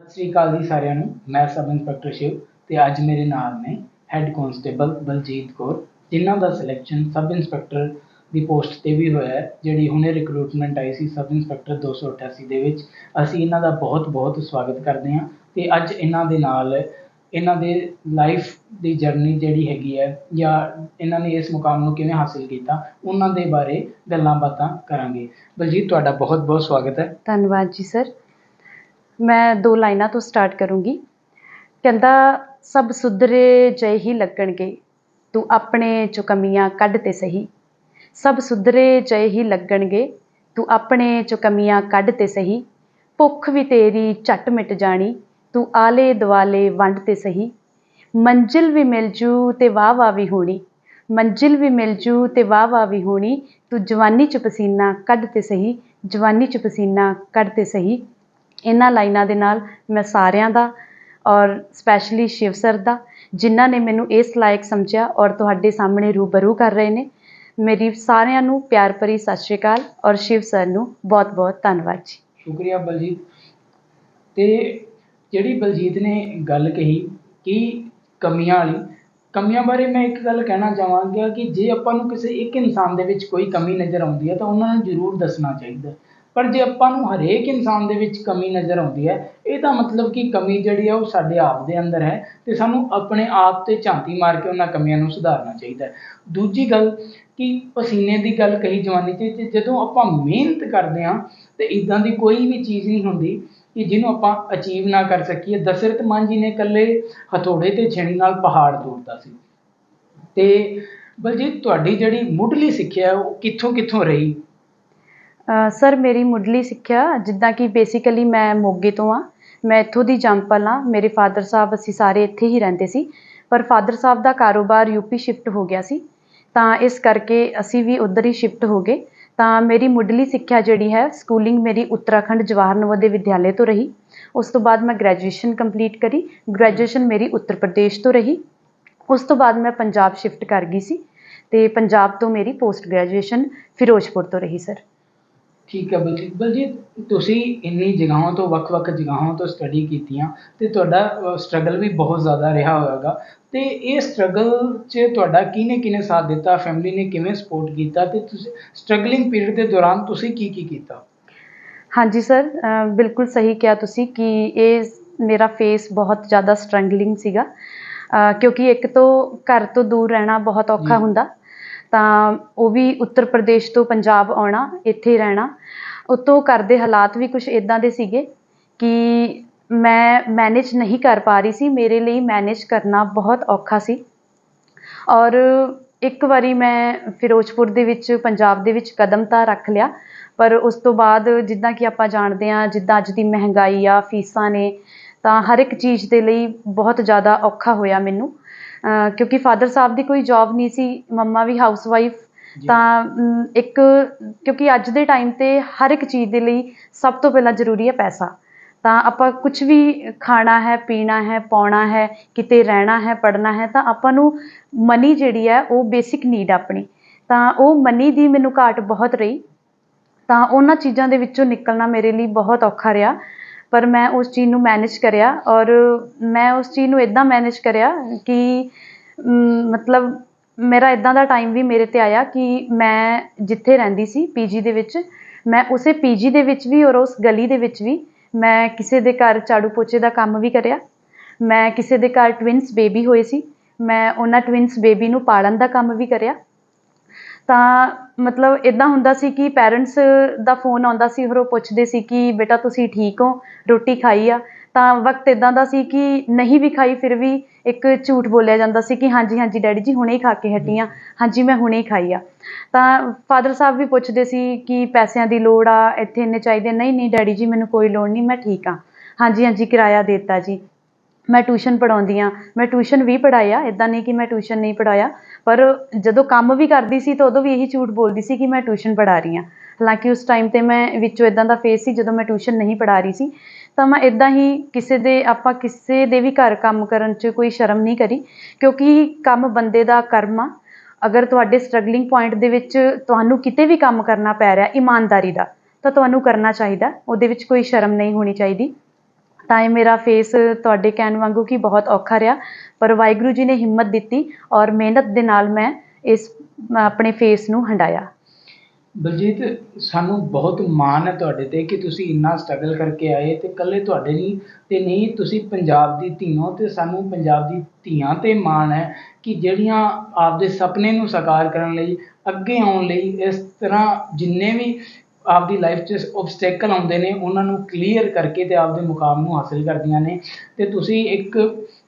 ਸਤਿ ਸ੍ਰੀ ਅਕਾਲ ਜੀ ਸਾਰਿਆਂ ਨੂੰ। ਮੈਂ ਸਬ ਇੰਸਪੈਕਟਰ ਸ਼ਿਵ ਤੇ ਅੱਜ ਮੇਰੇ ਨਾਲ ਨੇ ਹੈੱਡ ਕਾਂਸਟੇਬਲ ਬਲਜੀਤ ਕੌਰ, ਜਿਨ੍ਹਾਂ ਦਾ ਸਿਲੈਕਸ਼ਨ ਸਬ ਇੰਸਪੈਕਟਰ ਦੀ ਪੋਸਟ ਤੇ ਵੀ ਹੋਇਆ ਹੈ, ਜਿਹੜੀ ਹੁਣੇ ਰਿਕਰੂਟਮੈਂਟ ਆਈ ਸੀ ਸਬ ਇੰਸਪੈਕਟਰ 288 ਦੇ ਵਿੱਚ। ਅਸੀਂ ਇਹਨਾਂ ਦਾ ਬਹੁਤ ਬਹੁਤ ਸਵਾਗਤ ਕਰਦੇ ਹਾਂ ਤੇ ਅੱਜ ਇਹਨਾਂ ਦੇ ਨਾਲ, ਇਹਨਾਂ ਦੇ ਲਾਈਫ ਦੀ ਜਰਨੀ ਜਿਹੜੀ ਹੈਗੀ ਹੈ ਜਾਂ ਇਹਨਾਂ ਨੇ ਇਸ ਮੁਕਾਮ ਨੂੰ ਕਿਵੇਂ ਹਾਸਿਲ ਕੀਤਾ, ਉਹਨਾਂ ਦੇ ਬਾਰੇ ਗੱਲਾਂ ਬਾਤਾਂ ਕਰਾਂਗੇ। ਬਲਜੀਤ, ਤੁਹਾਡਾ ਬਹੁਤ ਬਹੁਤ ਸਵਾਗਤ ਹੈ। ਧੰਨਵਾਦ ਜੀ, ਸਰ। ਮੈਂ ਦੋ ਲਾਈਨਾਂ ਤੋਂ ਸਟਾਰਟ ਕਰੂੰਗੀ। ਕਹਿੰਦਾ, ਸਭ ਸੁਧਰੇ ਜੈ ਹੀ ਲੱਗਣਗੇ, ਤੂੰ ਆਪਣੇ ਚੋਂ ਕਮੀਆਂ ਕੱਢ ਤੇ ਸਹੀ। ਸਭ ਸੁਧਰੇ ਜੈ ਹੀ ਲੱਗਣਗੇ, ਤੂੰ ਆਪਣੇ ਚੋਂ ਕਮੀਆਂ ਕੱਢ ਤੇ ਸਹੀ। ਭੁੱਖ ਵੀ ਤੇਰੀ ਝੱਟ ਮਿਟ ਜਾਣੀ, ਤੂੰ ਆਲੇ ਦੁਆਲੇ ਵੰਡ ਤੇ ਸਹੀ। ਮੰਜ਼ਿਲ ਵੀ ਮਿਲ ਜੂ ਤੇ ਵਾਹ ਵਾਹ ਵੀ ਹੋਣੀ, ਮੰਜ਼ਿਲ ਵੀ ਮਿਲ ਜੂ ਤੇ ਵਾਹ ਵਾਹ ਵੀ ਹੋਣੀ, ਤੂੰ ਜਵਾਨੀ ਚ ਪਸੀਨਾ ਕੱਢ ਤੇ ਸਹੀ, ਜਵਾਨੀ ਚ ਪਸੀਨਾ ਕੱਢ ਤੇ ਸਹੀ। ਇਹਨਾਂ ਲਾਈਨਾਂ ਦੇ ਨਾਲ ਮੈਂ ਸਾਰਿਆਂ ਦਾ ਔਰ ਸਪੈਸ਼ਲੀ ਸ਼ਿਵ ਸਰ ਦਾ, ਜਿਨ੍ਹਾਂ ਨੇ ਮੈਨੂੰ ਇਸ ਲਾਇਕ ਸਮਝਿਆ ਔਰ ਤੁਹਾਡੇ ਸਾਹਮਣੇ ਰੂਬਰੂ ਕਰ ਰਹੇ ਨੇ। ਮੇਰੀ ਸਾਰਿਆਂ ਨੂੰ ਪਿਆਰ ਭਰੀ ਸਤਿ ਸ਼੍ਰੀ ਅਕਾਲ ਔਰ ਸ਼ਿਵ ਸਰ ਨੂੰ ਬਹੁਤ ਬਹੁਤ ਧੰਨਵਾਦ ਜੀ। ਸ਼ੁਕਰੀਆ ਬਲਜੀਤ। ਤੇ ਜਿਹੜੀ ਬਲਜੀਤ ਨੇ ਗੱਲ ਕਹੀ ਕਿ ਕਮੀਆਂ ਵਾਲੀ, ਕਮੀਆਂ ਬਾਰੇ ਮੈਂ ਇੱਕ ਗੱਲ ਕਹਿਣਾ ਚਾਹਾਂਗਾ ਕਿ ਜੇ ਆਪਾਂ ਨੂੰ ਕਿਸੇ ਇੱਕ ਇਨਸਾਨ ਦੇ ਵਿੱਚ ਕੋਈ ਕਮੀ ਨਜ਼ਰ ਆਉਂਦੀ ਹੈ ਤਾਂ ਉਹਨਾਂ ਨੂੰ ਜ਼ਰੂਰ ਦੱਸਣਾ ਚਾਹੀਦਾ। ਪਰ ਜੇ ਆਪਾਂ ਨੂੰ ਹਰੇਕ ਇਨਸਾਨ ਦੇ ਵਿੱਚ ਕਮੀ ਨਜ਼ਰ ਆਉਂਦੀ ਹੈ ਇਹਦਾ ਮਤਲਬ ਕਿ ਕਮੀ ਜਿਹੜੀ ਆ ਉਹ ਸਾਡੇ ਆਪ ਦੇ ਅੰਦਰ ਹੈ ਅਤੇ ਸਾਨੂੰ ਆਪਣੇ ਆਪ ਤੇ ਝਾਤੀ ਮਾਰ ਕੇ ਉਹਨਾਂ ਕਮੀਆਂ ਨੂੰ ਸੁਧਾਰਨਾ ਚਾਹੀਦਾ ਦੂਜੀ ਗੱਲ ਕਿ ਪਸੀਨੇ ਦੀ ਗੱਲ ਕਹੀ ਜਵਾਨੀ 'ਚ ਜਦੋਂ ਆਪਾਂ ਮਿਹਨਤ ਕਰਦੇ ਹਾਂ, ਤਾਂ ਇੱਦਾਂ ਦੀ ਕੋਈ ਵੀ ਚੀਜ਼ ਨਹੀਂ ਹੁੰਦੀ ਕਿ ਜਿਹਨੂੰ ਆਪਾਂ ਅਚੀਵ ਨਾ ਕਰ ਸਕੀਏ। ਦਸ਼ਰਥ ਮਾਨ ਜੀ ਨੇ ਇਕੱਲੇ ਹਥੌੜੇ ਤੇ ਛੇਣੀ ਨਾਲ ਪਹਾੜ ਤੋੜਦਾ ਸੀ। ਤੇ ਬਲਜੀਤ, ਤੁਹਾਡੀ ਜਿਹੜੀ ਮੁੱਢਲੀ ਸਿੱਖਿਆ ਉਹ ਕਿੱਥੋਂ ਕਿੱਥੋਂ ਰਹੀ? ਸਰ, ਮੇਰੀ ਮੁੱਢਲੀ ਸਿੱਖਿਆ ਜਿੱਦਾਂ ਕਿ ਬੇਸਿਕਲੀ ਮੈਂ ਮੋਗੇ ਤੋਂ ਹਾਂ। ਮੈਂ ਇੱਥੋਂ ਦੀ ਜੰਮਪਲ ਹਾਂ। ਮੇਰੇ ਫਾਦਰ ਸਾਹਿਬ ਅਸੀਂ ਸਾਰੇ ਇੱਥੇ ਹੀ ਰਹਿੰਦੇ ਸੀ। ਪਰ ਫਾਦਰ ਸਾਹਿਬ ਦਾ ਕਾਰੋਬਾਰ ਯੂਪੀ ਸ਼ਿਫਟ ਹੋ ਗਿਆ ਸੀ। ਤਾਂ ਇਸ ਕਰਕੇ ਅਸੀਂ ਵੀ ਉੱਧਰ ਹੀ ਸ਼ਿਫਟ ਹੋ ਗਏ। ਤਾਂ ਮੇਰੀ ਮੁੱਢਲੀ ਸਿੱਖਿਆ ਜਿਹੜੀ ਹੈ ਸਕੂਲਿੰਗ ਮੇਰੀ ਉੱਤਰਾਖੰਡ ਜਵਾਹਰ ਨਵੋਦਿਆ ਵਿਦਿਆਲੇ ਤੋਂ ਰਹੀ। ਉਸ ਤੋਂ ਬਾਅਦ ਮੈਂ ਗ੍ਰੈਜੂਏਸ਼ਨ ਕੰਪਲੀਟ ਕਰੀ। ਗ੍ਰੈਜੂਏਸ਼ਨ ਮੇਰੀ ਉੱਤਰ ਪ੍ਰਦੇਸ਼ ਤੋਂ ਰਹੀ। ਉਸ ਤੋਂ ਬਾਅਦ ਮੈਂ ਪੰਜਾਬ ਸ਼ਿਫਟ ਕਰ ਗਈ ਸੀ। ਤੇ ਪੰਜਾਬ ਤੋਂ ਮੇਰੀ ਪੋਸਟ ਗ੍ਰੈਜੂਏਸ਼ਨ ਫਿਰੋਜ਼ਪੁਰ ਤੋਂ ਰਹੀ, ਸਰ। ਠੀਕ ਹੈ ਬਲਜੀਤ। ਬਲਜੀਤ ਤੁਸੀਂ ਇੰਨੀ ਜਗ੍ਹਾਵਾਂ ਤੋਂ ਵੱਖ-ਵੱਖ ਜਗ੍ਹਾਵਾਂ ਤੋਂ ਸਟੱਡੀ ਕੀਤੀਆਂ ਤੇ ਤੁਹਾਡਾ ਸਟਰਗਲ ਵੀ ਬਹੁਤ ਜ਼ਿਆਦਾ ਰਿਹਾ ਹੋਵੇਗਾ। ਤੇ ਇਹ ਸਟਰਗਲ 'ਚ ਤੁਹਾਡਾ ਕਿਹਨੇ ਕਿਹਨੇ ਸਾਥ ਦਿੱਤਾ? ਫੈਮਿਲੀ ਨੇ ਕਿਵੇਂ ਸਪੋਰਟ ਕੀਤਾ? ਤੇ ਤੁਸੀਂ ਸਟਰਗਲਿੰਗ ਪੀਰੀਅਡ ਦੇ ਦੌਰਾਨ ਤੁਸੀਂ ਕੀ ਕੀ ਕੀਤਾ? ਹਾਂਜੀ ਸਰ ਬਿਲਕੁਲ ਸਹੀ ਕਿਹਾ ਤੁਸੀਂ ਕਿ ਇਹ ਮੇਰਾ ਫੇਸ ਬਹੁਤ ਜ਼ਿਆਦਾ ਸਟਰਗਲਿੰਗ ਸੀਗਾ। ਕਿਉਂਕਿ ਇੱਕ ਤੋਂ ਘਰ ਤੋਂ ਦੂਰ ਰਹਿਣਾ ਬਹੁਤ ਔਖਾ। ਹੁੰਦਾ। ਤਾਂ ਉਹ ਵੀ ਉੱਤਰ ਪ੍ਰਦੇਸ਼ ਤੋਂ ਪੰਜਾਬ ਆਉਣਾ, ਇੱਥੇ ਰਹਿਣਾ। ਉੱਤੋਂ ਘਰ ਦੇ ਹਾਲਾਤ ਵੀ ਕੁਛ ਇੱਦਾਂ ਦੇ ਸੀਗੇ ਕਿ ਮੈਂ ਮੈਨੇਜ ਨਹੀਂ ਕਰ ਪਾ ਰਹੀ ਸੀ। ਮੇਰੇ ਲਈ ਮੈਨੇਜ ਕਰਨਾ ਬਹੁਤ ਔਖਾ ਸੀ। ਔਰ ਇੱਕ ਵਾਰੀ ਮੈਂ ਫਿਰੋਜ਼ਪੁਰ ਦੇ ਵਿੱਚ, ਪੰਜਾਬ ਦੇ ਵਿੱਚ ਕਦਮ ਤਾਂ ਰੱਖ ਲਿਆ, ਪਰ ਉਸ ਤੋਂ ਬਾਅਦ ਜਿੱਦਾਂ ਕਿ ਆਪਾਂ ਜਾਣਦੇ ਹਾਂ, ਜਿੱਦਾਂ ਅੱਜ ਦੀ ਮਹਿੰਗਾਈ ਆ, ਫੀਸਾਂ ਨੇ, ਤਾਂ ਹਰ ਇੱਕ ਚੀਜ਼ ਦੇ ਲਈ ਬਹੁਤ ਜ਼ਿਆਦਾ ਔਖਾ ਹੋਇਆ ਮੈਨੂੰ। ਕਿਉਂਕਿ ਫਾਦਰ ਸਾਹਿਬ ਦੀ ਕੋਈ ਜੌਬ ਨਹੀਂ ਸੀ ਮੰਮਾ ਵੀ ਹਾਊਸ ਵਾਈਫ। ਤਾਂ ਇੱਕ ਕਿਉਂਕਿ ਅੱਜ ਦੇ ਟਾਈਮ ਤੇ ਹਰ ਇੱਕ ਚੀਜ਼ ਦੇ ਲਈ ਸਭ ਤੋਂ ਪਹਿਲਾਂ ਜ਼ਰੂਰੀ ਹੈ ਪੈਸਾ। ਤਾਂ ਆਪਾਂ ਕੁਝ ਵੀ ਖਾਣਾ ਹੈ ਪੀਣਾ ਹੈ ਪਾਉਣਾ ਹੈ ਕਿਤੇ ਰਹਿਣਾ ਹੈ ਪੜ੍ਹਨਾ ਹੈ ਤਾਂ ਆਪਾਂ ਨੂੰ ਮਨੀ ਜਿਹੜੀ ਹੈ ਉਹ ਬੇਸਿਕ ਨੀਡ ਆਪਣੀ। ਤਾਂ ਉਹ ਮਨੀ ਦੀ ਮੈਨੂੰ ਘਾਟ ਬਹੁਤ ਰਹੀ। ਤਾਂ ਉਹਨਾਂ ਚੀਜ਼ਾਂ ਦੇ ਵਿੱਚੋਂ ਨਿਕਲਣਾ ਮੇਰੇ ਲਈ ਬਹੁਤ ਔਖਾ ਰਿਹਾ। ਪਰ ਮੈਂ ਉਸ ਚੀਜ਼ ਨੂੰ ਮੈਨੇਜ ਕਰਿਆ ਔਰ ਮੈਂ ਉਸ ਚੀਜ਼ ਨੂੰ ਇੱਦਾਂ ਮੈਨੇਜ ਕਰਿਆ ਕਿ ਮਤਲਬ ਮੇਰਾ ਇੱਦਾਂ ਦਾ ਟਾਈਮ ਵੀ ਮੇਰੇ ਤੇ ਆਇਆ ਕਿ ਮੈਂ ਜਿੱਥੇ ਰਹਿੰਦੀ ਸੀ ਪੀਜੀ ਦੇ ਵਿੱਚ, ਮੈਂ ਉਸੇ ਪੀਜੀ ਦੇ ਵਿੱਚ ਵੀ ਔਰ ਉਸ ਗਲੀ ਦੇ ਵਿੱਚ ਵੀ ਮੈਂ ਕਿਸੇ ਦੇ ਘਰ ਝਾੜੂ ਪੋਚੇ ਦਾ ਕੰਮ ਵੀ ਕਰਿਆ, ਮੈਂ ਕਿਸੇ ਦੇ ਘਰ ਟਵਿੰਸ ਬੇਬੀ ਹੋਏ ਸੀ, ਮੈਂ ਉਹਨਾਂ ਟਵਿੰਸ ਬੇਬੀ ਨੂੰ ਪਾਲਣ ਦਾ ਕੰਮ ਵੀ ਕਰਿਆ ਤਾਂ ਮਤਲਬ ਇੱਦਾਂ ਹੁੰਦਾ ਸੀ ਕਿ ਪੈਰੈਂਟਸ ਦਾ ਫੋਨ ਆਉਂਦਾ ਸੀ, ਫਿਰ ਉਹ ਪੁੱਛਦੇ ਸੀ ਕਿ ਬੇਟਾ ਤੁਸੀਂ ਠੀਕ ਹੋ? ਰੋਟੀ ਖਾਈ ਆ? ਤਾਂ ਵਕਤ ਇੱਦਾਂ ਦਾ ਸੀ ਕਿ ਨਹੀਂ ਵੀ ਖਾਈ, ਫਿਰ ਵੀ ਇੱਕ ਝੂਠ ਬੋਲਿਆ ਜਾਂਦਾ ਸੀ ਕਿ ਹਾਂਜੀ ਹਾਂਜੀ ਡੈਡੀ ਜੀ, ਹੁਣੇ ਹੀ ਖਾ ਕੇ ਹਟੀ ਹਾਂ। ਹਾਂਜੀ, ਮੈਂ ਹੁਣੇ ਹੀ ਖਾਈ ਆ। ਤਾਂ ਫਾਦਰ ਸਾਹਿਬ ਵੀ ਪੁੱਛਦੇ ਸੀ ਕਿ ਪੈਸਿਆਂ ਦੀ ਲੋੜ ਆ, ਇੱਥੇ ਇੰਨੇ ਚਾਹੀਦੇ? ਨਹੀਂ ਨਹੀਂ ਡੈਡੀ ਜੀ, ਮੈਨੂੰ ਕੋਈ ਲੋੜ ਨਹੀਂ, ਮੈਂ ਠੀਕ ਆ ਹਾਂਜੀ ਹਾਂਜੀ, ਕਿਰਾਇਆ ਦੇ ਦਿੱਤਾ ਜੀ। ਮੈਂ ਟਿਊਸ਼ਨ ਪੜਾਉਂਦੀ ਆ ਮੈਂ ਟਿਊਸ਼ਨ ਵੀ ਪੜਾਇਆ ਇਦਾਂ ਨਹੀਂ ਕਿ ਮੈਂ ਟਿਊਸ਼ਨ ਨਹੀਂ ਪੜਾਇਆ ਪਰ ਜਦੋਂ ਕੰਮ ਵੀ ਕਰਦੀ ਸੀ ਤਾਂ ਉਦੋਂ ਵੀ ਇਹੀ ਝੂਠ ਬੋਲਦੀ ਸੀ ਕਿ ਮੈਂ ਟਿਊਸ਼ਨ ਪੜ੍ਹਾ ਰਹੀ ਹਾਂ। ਹਾਲਾਂਕਿ ਉਸ ਟਾਈਮ ਤੇ ਮੈਂ ਵਿੱਚੋਂ ਇੱਦਾਂ ਦਾ ਫੇਸ ਸੀ ਜਦੋਂ ਮੈਂ ਟਿਊਸ਼ਨ ਨਹੀਂ ਪੜ੍ਹਾ ਰਹੀ ਸੀ, ਤਾਂ ਮੈਂ ਇੱਦਾਂ ਹੀ ਕਿਸੇ ਦੇ, ਆਪਾਂ ਕਿਸੇ ਦੇ ਵੀ ਘਰ ਕੰਮ ਕਰਨ 'ਚ ਕੋਈ ਸ਼ਰਮ ਨਹੀਂ ਕਰੀ, ਕਿਉਂਕਿ ਕੰਮ ਬੰਦੇ ਦਾ ਕਰਮ ਆ। ਅਗਰ ਤੁਹਾਡੇ ਸਟਰਗਲਿੰਗ ਪੁਆਇੰਟ ਦੇ ਵਿੱਚ ਤੁਹਾਨੂੰ ਕਿਤੇ ਵੀ ਕੰਮ ਕਰਨਾ ਪੈ ਰਿਹਾ, ਇਮਾਨਦਾਰੀ ਦਾ, ਤਾਂ ਤੁਹਾਨੂੰ ਕਰਨਾ ਚਾਹੀਦਾ, ਉਹਦੇ ਵਿੱਚ ਕੋਈ ਸ਼ਰਮ ਨਹੀਂ ਹੋਣੀ ਚਾਹੀਦੀ। ਤਾਂ ਇਹ ਮੇਰਾ ਫੇਸ ਤੁਹਾਡੇ ਕਹਿਣ ਵਾਂਗੂ ਕਿ ਬਹੁਤ ਔਖਾ ਰਿਹਾ, ਪਰ ਵਾਹਿਗੁਰੂ ਜੀ ਨੇ ਹਿੰਮਤ ਦਿੱਤੀ ਔਰ ਮਿਹਨਤ ਦੇ ਨਾਲ ਮੈਂ ਇਸ ਆਪਣੇ ਫੇਸ ਨੂੰ ਹੰਡਾਇਆ। ਬਲਜੀਤ, ਸਾਨੂੰ ਬਹੁਤ ਮਾਣ ਹੈ ਤੁਹਾਡੇ ਤੇ ਕਿ ਤੁਸੀਂ ਇੰਨਾ ਸਟਰਗਲ ਕਰਕੇ ਆਏ ਤੇ ਇਕੱਲੇ ਤੁਹਾਡੇ ਨਹੀਂ, ਤੇ ਨਹੀਂ ਤੁਸੀਂ ਪੰਜਾਬ ਦੀ ਧੀਓ ਤੇ ਸਾਨੂੰ ਪੰਜਾਬ ਦੀ ਧੀਆਂ ਤੇ ਮਾਣ ਹੈ ਕਿ ਜਿਹੜੀਆਂ ਆਪਦੇ ਸੁਪਨੇ ਨੂੰ ਸਾਕਾਰ ਕਰਨ ਲਈ, ਅੱਗੇ ਆਉਣ ਲਈ ਇਸ ਤਰ੍ਹਾਂ ਜਿੰਨੇ ਵੀ ਆਪਦੀ ਲਾਈਫ 'ਚ ਓਬਸਟੈਕਲ ਆਉਂਦੇ ਨੇ, ਉਹਨਾਂ ਨੂੰ ਕਲੀਅਰ ਕਰਕੇ ਅਤੇ ਆਪਦੇ ਮੁਕਾਮ ਨੂੰ ਹਾਸਿਲ ਕਰਦੀਆਂ ਨੇ। ਅਤੇ ਤੁਸੀਂ ਇੱਕ